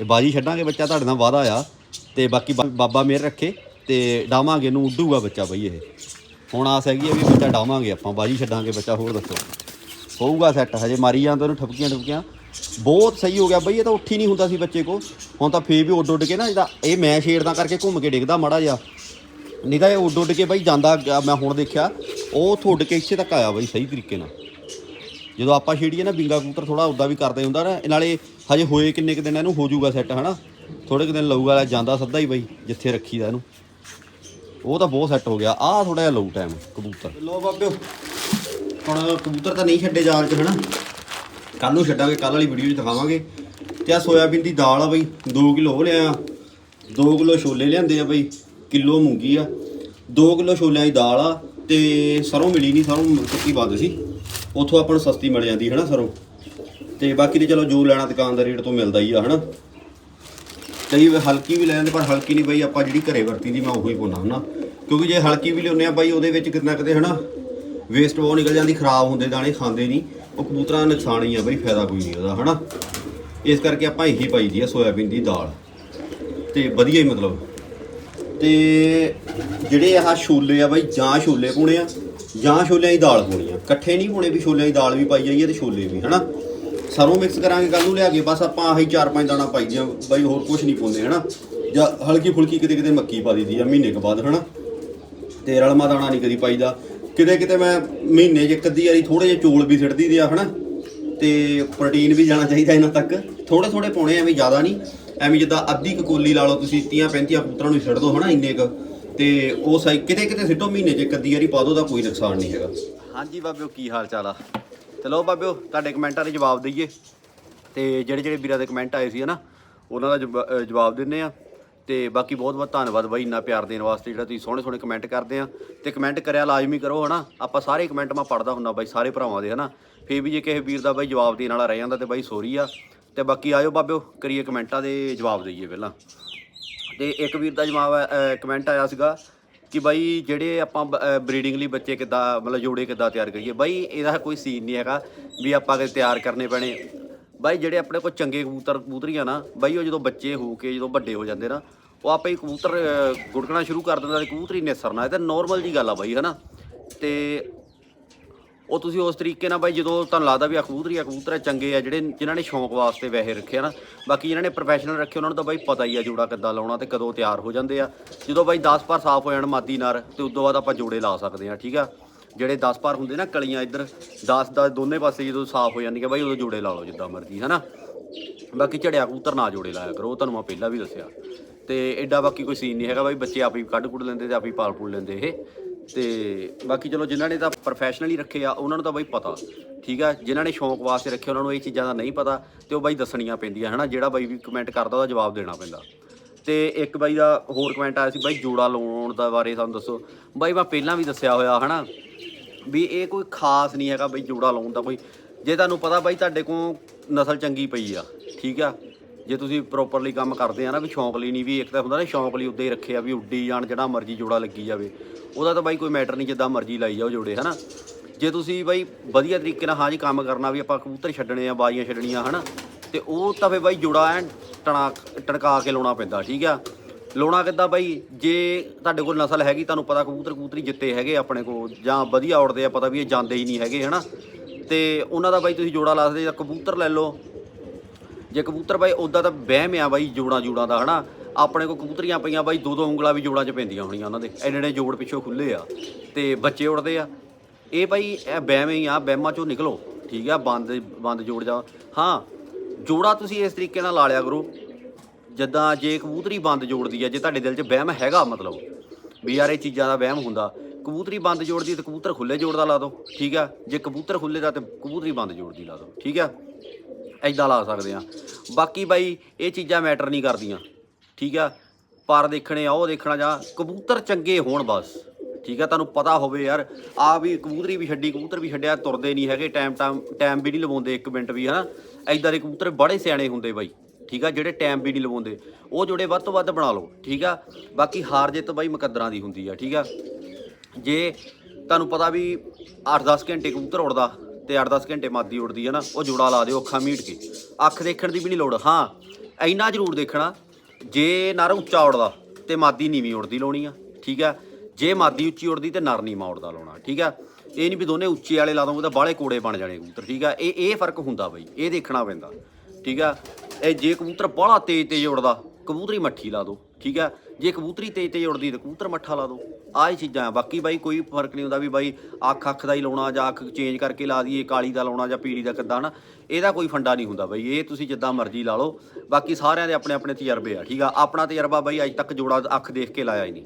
ਇਹ ਬਾਜੀ ਛੱਡਾਂਗੇ ਬੱਚਾ, ਤੁਹਾਡੇ ਨਾਲ ਵਾਦਾ ਆ। ਤੇ ਬਾਕੀ ਬਾ- ਬਾਬਾ ਮਿਹਰ ਰੱਖੇ ਤੇ ਡਾਵਾਂਗੇ ਨੂੰ, ਉੱਡੂਗਾ ਬੱਚਾ ਬਈ ਇਹ। ਹੁਣ ਆਸ ਹੈਗੀ ਆ ਵੀ ਬੱਚਾ ਡਾਵਾਂਗੇ ਆਪਾਂ, ਬਾਜੀ ਛੱਡਾਂਗੇ ਬੱਚਾ, ਹੋਰ ਦੱਸੋ। ਹੋਊਗਾ ਸੈੱਟ ਹਜੇ ਮਾਰੀ ਜਾਂਦਾ ਉਹਨੂੰ ਠਪਕੀਆਂ ਠਪਕੀਆਂ ਬਹੁਤ ਸਹੀ ਹੋ ਗਿਆ ਬਈ, ਇਹ ਤਾਂ ਉੱਠ ਹੀ ਨਹੀਂ ਹੁੰਦਾ ਸੀ ਬੱਚੇ ਕੋ ਹੁਣ ਤਾਂ ਫੇਰ ਵੀ ਉੱਡ ਉੱਡ ਕੇ ਨਾ ਜਿਹਦਾ ਇਹ ਮੈਂ ਛੇੜਦਾ ਕਰਕੇ ਘੁੰਮ ਕੇ ਡਿੱਗਦਾ ਮਾੜਾ ਜਿਹਾ। ਨਹੀਂ ਤਾਂ ਇਹ ਉੱਡ ਉੱਡ ਕੇ ਬਈ ਜਾਂਦਾ ਮੈਂ ਹੁਣ ਦੇਖਿਆ, ਉਹ ਉੱਥੋਂ ਕੇ ਇੱਥੇ ਤੱਕ ਆਇਆ ਬਈ ਸਹੀ ਤਰੀਕੇ ਨਾਲ। ਜਦੋਂ ਆਪਾਂ ਛੇੜੀਏ ਨਾ, ਬਿੰਗਾ ਕਬੂਤਰ ਥੋੜਾ ਉੱਦਾਂ ਵੀ ਕਰਦੇ ਹੁੰਦਾ ਨਾ, ਇਹ ਨਾਲੇ ਹਜੇ ਹੋਏ ਕਿੰਨੇ ਕੁ ਦਿਨ ਇਹਨੂੰ ਹੋ ਜਾਊਗਾ ਸੈੱਟ ਹਨਾ? ਥੋੜੇ ਕੁ ਦਿਨ ਲਊਗਾ ਜਾਂਦਾ ਸਿੱਧਾ ਹੀ ਬਈ, ਜਿੱਥੇ ਰੱਖੀਦਾ ਇਹਨੂੰ। ਉਹ ਤਾਂ ਬਹੁਤ ਸੈੱਟ ਹੋ ਗਿਆ। ਆਹ ਥੋੜਾ ਜਿਹਾ ਲਊ ਟਾਈਮ ਕਬੂਤਰ। ਲੋ ਬਾਬਿਓ, ਹੁਣ ਕਬੂਤਰ ਤਾਂ ਨਹੀਂ ਛੱਡੇ ਜਾਲ 'ਚ, ਹਨਾ? ਕੱਲ ਨੂੰ ਛੱਡਾਂਗੇ ਕੱਲ ਵਾਲੀ ਵੀਡੀਓ 'ਚ ਦਿਖਾਵਾਂਗੇ। ਤੇ ਆ ਸੋਇਆਬੀਨ ਦੀ ਦਾਲ ਆ ਬਈ 2 ਕਿਲੋ ਲਿਆ 2 ਕਿਲੋ ਛੋਲੇ ਲਿਆਂਦੇ ਆ ਬਈ, ਕਿਲੋ ਮੂੰਗੀ ਆ। 2 ਕਿਲੋ ਛੋਲਿਆਂ ਦੀ ਦਾਲ ਆ, ਤੇ ਸਰੋਂ ਮਿਲੀ ਨਹੀਂ ਸਰੋਂ ਸੁੱਕੀ ਬੰਦ ਸੀ। ਉੱਥੋਂ ਆਪਾਂ ਨੂੰ ਸਸਤੀ ਮਿਲ ਜਾਂਦੀ ਹੈ ਨਾ ਸਰੋਂ? ਤੇ ਬਾਕੀ ਤੇ ਚਲੋ ਜੋ ਲੈਣਾ ਦੁਕਾਨ ਦਾ ਰੇਟ ਤੋਂ ਮਿਲਦਾ ਹੀ ਆ, ਹਨਾ? ਕਈ ਹਲਕੀ ਵੀ ਲੈ ਜਾਂਦੇ, ਪਰ ਹਲਕੀ ਨਹੀਂ ਬਈ, ਆਪਾਂ ਜਿਹੜੀ ਘਰੇ ਵਰਤੀ ਦੀ ਮੈਂ ਉਹੀ ਪਾਉਣਾ ਹਨਾ ਕਿਉਂਕਿ ਜੇ ਹਲਕੀ ਵੀ ਲਿਆਉਂਦੇ ਆ ਬਾਈ, ਉਹਦੇ ਵਿੱਚ ਕਿਤੇ ਕਿਤੇ ਹਨਾ? ਵੇਸਟ ਬਹੁਤ ਨਿਕਲ ਜਾਂਦੀ, ਖਰਾਬ ਹੁੰਦੇ, ਦਾਣੇ ਖਾਂਦੇ ਨਹੀਂ। ਉਹ ਕਬੂਤਰਾਂ ਦਾ ਨੁਕਸਾਨ ਹੀ ਆ ਬਈ, ਫਾਇਦਾ ਕੋਈ ਨਹੀਂ ਉਹਦਾ, ਹਨਾ? ਇਸ ਕਰਕੇ ਆਪਾਂ ਇਹੀ ਪਾਈ ਦੀ ਆ ਸੋਇਆਬੀਨ ਦੀ ਦਾਲ। ਤੇ ਵਧੀਆ ਹੀ ਮਤਲਬ। ਤੇ ਜਿਹੜੇ ਆਹ ਛੋਲੇ ਆ ਬਾਈ, ਜਾਂ ਛੋਲੇ ਪਾਉਣੇ ਆ, ਜਾਂ ਛੋਲਿਆਂ ਦੀ ਦਾਲ ਪਾਉਣੀ ਆ। ਇਕੱਠੇ ਨਹੀਂ ਪਾਉਣੇ ਵੀ ਛੋਲਿਆਂ ਦੀ ਦਾਲ ਵੀ ਪਾਈ ਜਾਈਏ ਤੇ ਛੋਲੇ ਵੀ, ਹਨਾ? ਸਰੋਂ ਮਿਕਸ ਕਰਾਂਗੇ ਕੱਲ ਨੂੰ ਲਿਆ ਕੇ, ਬਸ ਆਪਾਂ ਆਹੀ ਚਾਰ ਪੰਜ ਦਾਣਾ ਪਾਈ ਦੀਆਂ, ਬਾਈ ਹੋਰ ਕੁਝ ਨਹੀਂ ਪਾਉਂਦੇ, ਹਨਾ? ਜਾਂ ਹਲਕੀ ਫੁਲਕੀ ਕਿਤੇ ਕਿਤੇ ਮੱਕੀ ਪਾ ਦਈਦੀ ਆ, ਮਹੀਨੇ ਕੁ ਬਾਅਦ, ਹਨਾ? ਤੇ ਰਲਮਾ ਦਾਣਾ ਨਹੀਂ ਕਦੀ ਪਾਈਦਾ। ਕਿਤੇ ਕਿਤੇ ਮੈਂ ਮਹੀਨੇ 'ਚ ਇੱਕ ਅੱਧੀ ਵਾਰੀ ਥੋੜੇ ਜਿਹੇ ਚੋਲ ਵੀ ਸਿੱਟਦੀ ਦੇ ਆ, ਹਨਾ? ਤੇ ਪ੍ਰੋਟੀਨ ਵੀ ਜਾਣਾ ਚਾਹੀਦਾ ਇਹਨਾਂ ਤੱਕ। ਥੋੜੇ ਥੋੜੇ ਪਾਉਣੇ ਐਵੇਂ ਜ਼ਿਆਦਾ ਨਹੀਂ। ਐਵੇਂ ਜਿੱਦਾਂ ਅੱਧੀ ਕੁ ਕੋਲੀ ਲਾ ਲਓ ਤੁਸੀਂ 30 35 ਪੁੱਤਰਾਂ ਨੂੰ ਸਿੱਟ ਦੋ, ਹਨਾ, ਇੰਨੇ ਕ। ਤੇ ਉਹ ਸਾਈ ਕਿਤੇ ਕਿਤੇ ਸਿੱਟੋ, ਮਹੀਨੇ 'ਚ ਇੱਕ ਅੱਧੀ ਵਾਰੀ ਪਾ ਦੋ ਦਾ ਕੋਈ ਨੁਕਸਾਨ ਨਹੀਂ ਹੈਗਾ। ਹਾਂਜੀ ਬਾਬਿਓ, ਕੀ ਹਾਲ ਚਾਲ ਆ? ਚਲੋ ਬਾਬਿਓ, ਤੁਹਾਡੇ ਕਮੈਂਟਾਂ ਦੇ ਜਵਾਬ ਦਈਏ। ਤੇ ਜਿਹੜੇ ਜਿਹੜੇ ਵੀਰਾਂ ਦੇ ਕਮੈਂਟ ਆਏ ਸੀ, ਹਨਾ, ਉਹਨਾਂ ਦਾ ਜਵਾ- ਜਵਾਬ ਦਿੰਨੇ ਆ। ਤੇ ਬਾਕੀ ਬਹੁਤ ਬਹੁਤ ਧੰਨਵਾਦ ਬਾਈ ਇੰਨਾ ਪਿਆਰ ਦੇਣ ਵਾਸਤੇ ਜਿਹੜਾ ਤੁਸੀਂ ਸੋਹਣੇ ਸੋਹਣੇ ਕਮੈਂਟ ਕਰਦੇ ਆ। ਤੇ ਕਮੈਂਟ ਕਰਿਆ ਲਾਜ਼ਮੀ ਕਰੋ ਹਨਾ। ਆਪਾਂ ਸਾਰੇ ਕਮੈਂਟ ਮੈਂ ਪੜਦਾ ਹੁੰਦਾ ਬਾਈ, ਸਾਰੇ ਭਰਾਵਾਂ ਦੇ ਹਨਾ। ਫੇਰ ਵੀ ਜੇ ਕਿਸੇ ਵੀਰ ਦਾ ਬਾਈ ਜਵਾਬ ਦੇਣ ਵਾਲਾ ਰਹਿ ਜਾਂਦਾ ਤੇ ਬਾਈ ਸੋਰੀ ਆ। ਤੇ ਬਾਕੀ ਆਇਓ ਬਾਬਿਓ, ਕਰੀਏ ਕਮੈਂਟਾਂ ਦੇ ਜਵਾਬ ਦਈਏ ਪਹਿਲਾਂ। ਤੇ ਇੱਕ ਵੀਰ ਦਾ ਜਵਾਬ ਕਮੈਂਟ ਆਇਆ ਸੀਗਾ ਕਿ ਬਾਈ ਜਿਹੜੇ ਆਪਾਂ ਬਰੀਡਿੰਗ ਲਈ ਬੱਚੇ ਕਿੱਦਾਂ, ਮਤਲਬ ਜੋੜੇ ਕਿੱਦਾਂ ਤਿਆਰ ਕਰੀਏ। ਬਾਈ ਇਹਦਾ ਕੋਈ ਸੀਨ ਨਹੀਂ ਹੈਗਾ ਵੀ ਆਪਾਂ ਕਿ ਤਿਆਰ ਕਰਨੇ ਪੈਣੇ। ਬਾਈ ਜਿਹੜੇ ਆਪਣੇ ਕੋਲ ਚੰਗੇ ਕਬੂਤਰ ਕਬੂਤਰੀਆਂ ਨਾ, ਬਾਈ ਉਹ ਜਦੋਂ ਬੱਚੇ ਹੋ ਕੇ ਜਦੋਂ ਵੱਡੇ ਹੋ ਜਾਂਦੇ ਨਾ, ਉਹ ਆਪੇ ਹੀ ਕਬੂਤਰ ਗੁੜਕਣਾ ਸ਼ੁਰੂ ਕਰ ਦਿੰਦਾ ਤੇ ਕਬੂਤਰੀ ਨਿਸਰਨਾ ਇਹ ਤਾਂ ਨੋਰਮਲ ਜੀ ਗੱਲ ਆ ਬਾਈ, ਹਨਾ? ਤੇ ਉਹ ਤੁਸੀਂ ਉਸ ਤਰੀਕੇ ਨਾਲ ਬਾਈ ਜਦੋਂ ਤੁਹਾਨੂੰ ਲੱਗਦਾ ਵੀ ਆ ਕਬੂਤਰੀ ਆ ਕਬੂਤਰ ਚੰਗੇ ਆ, ਜਿਹੜੇ ਜਿਨ੍ਹਾਂ ਨੇ ਸ਼ੌਂਕ ਵਾਸਤੇ ਵੈਸੇ ਰੱਖੇ ਆ ਨਾ, ਬਾਕੀ ਜਿਨ੍ਹਾਂ ਨੇ ਪ੍ਰੋਫੈਸ਼ਨਲ ਰੱਖੇ, ਉਹਨਾਂ ਨੂੰ ਤਾਂ ਬਾਈ ਪਤਾ ਹੀ ਆ ਜੋੜਾ ਕਿੱਦਾਂ ਲਾਉਣਾ ਤੇ ਕਦੋਂ ਤਿਆਰ ਹੋ ਜਾਂਦੇ ਆ। ਜਦੋਂ ਬਾਈ 10 ਪਰ ਸਾਫ਼ ਹੋ ਜਾਣ ਮਾਦੀ ਨਾਰ ਤੇ ਉਦੋਂ ਬਾਅਦ ਆਪਾਂ ਜੋੜੇ ਲਾ ਸਕਦੇ ਆ, ਠੀਕ ਆ? ਜਿਹੜੇ 10 ਪਰ ਹੁੰਦੇ ਨਾ ਕਲੀਆਂ ਇੱਧਰ 10 ਦਾ ਦੋਨੇ ਪਾਸੇ ਜਦੋਂ ਸਾਫ਼ ਹੋ ਜਾਂਦੀਆਂ ਬਾਈ, ਉਦੋਂ ਜੋੜੇ ਲਾ ਲਓ ਜਿੱਦਾਂ ਮਰਜ਼ੀ, ਹਨਾ? ਬਾਕੀ ਝੜਿਆ ਕਬੂਤਰ ਨਾ ਜੋੜੇ ਲਾਇਆ ਕਰੋ, ਉਹ ਤੁਹਾਨੂੰ ਮੈਂ ਪਹਿਲਾਂ ਵੀ ਦੱਸਿਆ। ਤੇ ਐਡਾ ਬਾਕੀ ਕੋਈ ਸੀਨ ਨਹੀਂ ਹੈਗਾ ਬਾਈ, ਬੱਚੇ ਆਪ ਹੀ ਕੱਢ ਕੁੱਢ ਲੈਂਦੇ ਤੇ ਆਪ ਹੀ ਪਾਲ ਪੂਲ ਲੈਂਦੇ ਇਹ। ਤੇ ਬਾਕੀ ਚਲੋ ਜਿਨ੍ਹਾਂ ਨੇ ਤਾਂ ਪ੍ਰੋਫੈਸ਼ਨਲੀ ਰੱਖੇ ਆ, ਉਹਨਾਂ ਨੂੰ ਤਾਂ ਬਾਈ ਪਤਾ, ਠੀਕ ਆ? ਜਿਨ੍ਹਾਂ ਨੇ ਸ਼ੌਂਕ ਵਾਸਤੇ ਰੱਖੇ, ਉਹਨਾਂ ਨੂੰ ਇਹ ਚੀਜ਼ਾਂ ਦਾ ਨਹੀਂ ਪਤਾ ਤੇ ਉਹ ਬਾਈ ਦੱਸਣੀਆਂ ਪੈਂਦੀਆਂ, ਹਨਾ? ਜਿਹੜਾ ਬਾਈ ਵੀ ਕਮੈਂਟ ਕਰਦਾ, ਉਹਦਾ ਜਵਾਬ ਦੇਣਾ ਪੈਂਦਾ। ਤੇ ਇੱਕ ਬਾਈ ਦਾ ਹੋਰ ਕਮੈਂਟ ਆਇਆ ਸੀ, ਬਾਈ ਜੋੜਾ ਲਾਉਣ ਦਾ ਬਾਰੇ ਸਾਨੂੰ ਦੱਸੋ। ਬਾਈ ਮੈਂ ਪਹਿਲਾਂ ਵੀ ਦੱਸਿਆ ਹੋਇਆ, ਹਨਾ? ਵੀ ਇਹ ਕੋਈ ਖਾਸ ਨਹੀਂ ਹੈਗਾ ਬਈ ਜੋੜਾ ਲਾਉਣ ਦਾ ਕੋਈ। ਜੇ ਤੁਹਾਨੂੰ ਪਤਾ ਬਾਈ ਤੁਹਾਡੇ ਕੋਲ ਨਸਲ ਚੰਗੀ ਪਈ ਆ, ਠੀਕ ਆ? ਜੇ ਤੁਸੀਂ ਪ੍ਰੋਪਰਲੀ ਕੰਮ ਕਰਦੇ ਆ ਨਾ ਵੀ ਸ਼ੌਂਕ ਲਈ ਨਹੀਂ, ਵੀ ਇੱਕ ਤਾਂ ਹੁੰਦਾ ਨਾ ਸ਼ੌਂਕ ਲਈ ਉੱਦੇ ਹੀ ਰੱਖੇ ਆ ਵੀ ਉੱਡੀ ਜਾਣ ਜਿਹੜਾ ਮਰਜ਼ੀ ਜੋੜਾ ਲੱਗੀ ਜਾਵੇ। ਉਹਦਾ ਤਾਂ ਬਾਈ ਕੋਈ ਮੈਟਰ ਨਹੀਂ ਜਿੱਦਾਂ ਮਰਜ਼ੀ ਲਾਈ ਜਾਓ ਜੋੜੇ, ਹਨਾ? ਜੇ ਤੁਸੀਂ ਬਾਈ ਵਧੀਆ ਤਰੀਕੇ ਨਾਲ, ਹਾਂ ਜੀ, ਕੰਮ ਕਰਨਾ ਵੀ ਆਪਾਂ ਕਬੂਤਰ ਛੱਡਣੇ ਆ, ਬਾਜ਼ੀਆਂ ਛੱਡਣੀਆਂ, ਹਨਾ? ਤੇ ਉਹ ਤਾਂ ਫੇ ਬਾਈ ਜੋੜਾ ਐਨ ਟਣਾ ਟਣਕਾ ਕੇ ਲਾਉਣਾ ਪੈਂਦਾ, ਠੀਕ ਆ? ਲਾਉਣਾ ਕਿੱਦਾਂ ਬਾਈ? ਜੇ ਤੁਹਾਡੇ ਕੋਲ ਨਸਲ ਹੈਗੀ, ਤੁਹਾਨੂੰ ਪਤਾ ਕਬੂਤਰ ਕਬੂਤਰੀ ਜਿੱਤੇ ਹੈਗੇ ਆਪਣੇ ਕੋਲ, ਜਾਂ ਵਧੀਆ ਉੜਦੇ ਆ, ਪਤਾ ਵੀ ਇਹ ਜਾਂਦੇ ਹੀ ਨਹੀਂ ਹੈਗੇ, ਹਨਾ? ਤੇ ਉਹਨਾਂ ਦਾ ਬਾਈ ਤੁਸੀਂ ਜੋੜਾ ਲਾ ਸਕਦੇ, ਜਾਂ ਕਬੂਤਰ ਲੈ ਲਓ। ਜੇ ਕਬੂਤਰ ਬਾਈ ਉਦਾਂ ਤਾਂ ਵਹਿਮ ਆ ਬਾਈ ਜੋੜਾਂ ਜੋੜਾਂ ਦਾ, ਹਨਾ? ਆਪਣੇ ਕੋਲ ਕਬੂਤਰੀਆਂ ਪਈਆਂ ਬਾਈ ਦੋ ਦੋ ਉਂਗਲਾਂ ਵੀ ਜੋੜਾਂ 'ਚ ਪੈਂਦੀਆਂ ਹੋਣੀਆਂ ਉਹਨਾਂ ਦੇ। ਐਡੇ ਐਡੇ ਜੋੜ ਪਿੱਛੋਂ ਖੁੱਲੇ ਆ, ਤੇ ਬੱਚੇ ਉੜਦੇ ਆ। ਇਹ ਬਾਈ, ਇਹ ਵਹਿਮ ਹੀ ਆ, ਵਹਿਮਾਂ 'ਚੋਂ ਨਿਕਲੋ, ਠੀਕ ਆ? ਬੰਦ ਬੰਦ ਜੋੜ ਜਾ। ਹਾਂ, ਜੋੜਾ ਤੁਸੀਂ ਇਸ ਤਰੀਕੇ ਨਾਲ ਲਾ ਲਿਆ ਕਰੋ। ਜਿੱਦਾਂ ਜੇ ਕਬੂਤਰੀ ਬੰਦ ਜੋੜਦੀ ਹੈ ਜੇ ਤੁਹਾਡੇ ਦਿਲ 'ਚ ਵਹਿਮ ਹੈਗਾ ਮਤਲਬ, ਵੀ ਯਾਰ ਇਹ ਚੀਜ਼ਾਂ ਦਾ ਵਹਿਮ ਹੁੰਦਾ, ਕਬੂਤਰੀ ਬੰਦ ਜੋੜਦੀ ਤੇ ਕਬੂਤਰ ਖੁੱਲੇ ਜੋੜਦਾ ਲਾ ਦਿਓ ਠੀਕ ਆ? ਜੇ ਕਬੂਤਰ ਖੁੱਲੇ ਦਾ ਤੇ ਕਬੂਤਰੀ ਬੰਦ ਜੋੜਦੀ ਲਾ ਦਿਓ ਠੀਕ ਆ? ਐਦਾਂ ਲਾ ਸਕਦੇ ਆ। ਬਾਕੀ ਬਾਈ, ਇਹ ਚੀਜ਼ਾਂ ਮੈਟਰ ਨਹੀਂ ਕਰਦੀਆਂ, ਠੀਕ ਆ? ਪਰ ਦੇਖਣੇ ਆ, ਉਹ ਦੇਖਣਾ ਜਾਂ ਕਬੂਤਰ ਚੰਗੇ ਹੋਣ ਬਸ, ਠੀਕ ਆ? ਤੁਹਾਨੂੰ ਪਤਾ ਹੋਵੇ ਯਾਰ, ਆ ਵੀ ਕਬੂਤਰੀ ਵੀ ਛੱਡੀ, ਕਬੂਤਰ ਵੀ ਛੱਡਿਆ, ਤੁਰਦੇ ਨਹੀਂ ਹੈਗੇ, ਟਾਈਮ ਟਾਈਮ ਟਾਈਮ ਵੀ ਨਹੀਂ ਲਵਾਉਂਦੇ ਇੱਕ ਮਿੰਟ ਵੀ, ਹਨਾ? ਐਦਾਂ ਦੇ ਕਬੂਤਰ ਬੜੇ ਸਿਆਣੇ ਹੁੰਦੇ ਬਾਈ। ਠੀਕ ਆ, ਜਿਹੜੇ ਟਾਈਮ ਵੀ ਨਹੀਂ ਲਵਾਉਂਦੇ, ਉਹ ਜੋੜੇ ਵੱਧ ਤੋਂ ਵੱਧ ਬਣਾ ਲਓ, ਠੀਕ ਆ। ਬਾਕੀ ਹਾਰ ਜਿੱਤ ਬਾਈ ਮੁਕੱਦਰਾਂ ਦੀ ਹੁੰਦੀ ਆ, ਠੀਕ ਆ। ਜੇ ਤੁਹਾਨੂੰ ਪਤਾ ਵੀ 8-10 ਘੰਟੇ ਕਬੂਤਰ ਉੜਦਾ ਤੇ 8-10 ਘੰਟੇ ਮਾਦੀ ਉੜਦੀ ਹੈ ਨਾ, ਉਹ ਜੋੜਾ ਲਾ ਦਿਓ ਅੱਖਾਂ ਮੀਟ ਕੇ। ਅੱਖ ਦੇਖਣ ਦੀ ਵੀ ਨਹੀਂ ਲੋੜ, ਹਾਂ, ਇੰਨਾ ਜ਼ਰੂਰ ਦੇਖਣਾ, ਜੇ ਨਰ ਉੱਚਾ ਉੜਦਾ ਤੇ ਮਾਦੀ ਨੀਵੀਂ ਉੜਦੀ ਲਾਉਣੀ ਆ, ਠੀਕ ਆ। ਜੇ ਮਾਦੀ ਉੱਚੀ ਉੜਦੀ ਤੇ ਨਰ ਨੀਵਾਂ ਉੜਦਾ ਲਾਉਣਾ, ਠੀਕ ਆ। ਇਹ ਨਹੀਂ ਵੀ ਦੋਨੇ ਉੱਚੇ ਵਾਲੇ ਲਾ ਦੋਗੇ ਤਾਂ ਬਾਹਲੇ ਕੋੜੇ ਬਣ ਜਾਣੇ ਕਬੂਤਰ, ਠੀਕ ਆ। ਇਹ ਇਹ ਫ਼ਰਕ ਹੁੰਦਾ ਬਈ, ਇਹ ਦੇਖਣਾ ਪੈਂਦਾ, ਠੀਕ ਆ। ਇਹ ਜੇ ਕਬੂਤਰ ਬਾਹਲਾ ਤੇਜ਼ ਤੇਜ਼ ਉੜਦਾ, ਕਬੂਤਰੀ ਮੱਠੀ ਲਾ ਦਿਓ ਠੀਕ ਹੈ? ਜੇ ਕਬੂਤਰੀ ਤੇਜ਼ ਤੇਜ਼ ਉੜਦੀ ਤਾਂ ਕਬੂਤਰ ਮੱਠਾ ਲਾ ਦਿਓ ਆਹ ਹੀ ਚੀਜ਼ਾਂ ਆ। ਬਾਕੀ ਬਾਈ ਕੋਈ ਫ਼ਰਕ ਨਹੀਂ ਹੁੰਦਾ ਵੀ ਬਾਈ ਅੱਖ ਅੱਖ ਦਾ ਹੀ ਲਾਉਣਾ ਜਾਂ ਅੱਖ ਚੇਂਜ ਕਰਕੇ ਲਾ ਦਈਏ, ਕਾਲੀ ਦਾ ਲਾਉਣਾ ਜਾਂ ਪੀਲੀ ਦਾ ਕਿੱਦਾਂ ਨਾ ਇਹਦਾ ਕੋਈ ਫੰਡਾ ਨਹੀਂ ਹੁੰਦਾ ਬਾਈ। ਇਹ ਤੁਸੀਂ ਜਿੱਦਾਂ ਮਰਜ਼ੀ ਲਾ ਲਓ। ਬਾਕੀ ਸਾਰਿਆਂ ਦੇ ਆਪਣੇ ਆਪਣੇ ਤਜਰਬੇ ਆ, ਠੀਕ ਆ? ਆਪਣਾ ਤਜਰਬਾ ਬਾਈ ਅੱਜ ਤੱਕ ਜੋੜਾ ਅੱਖ ਦੇਖ ਕੇ ਲਾਇਆ ਹੀ ਨਹੀਂ।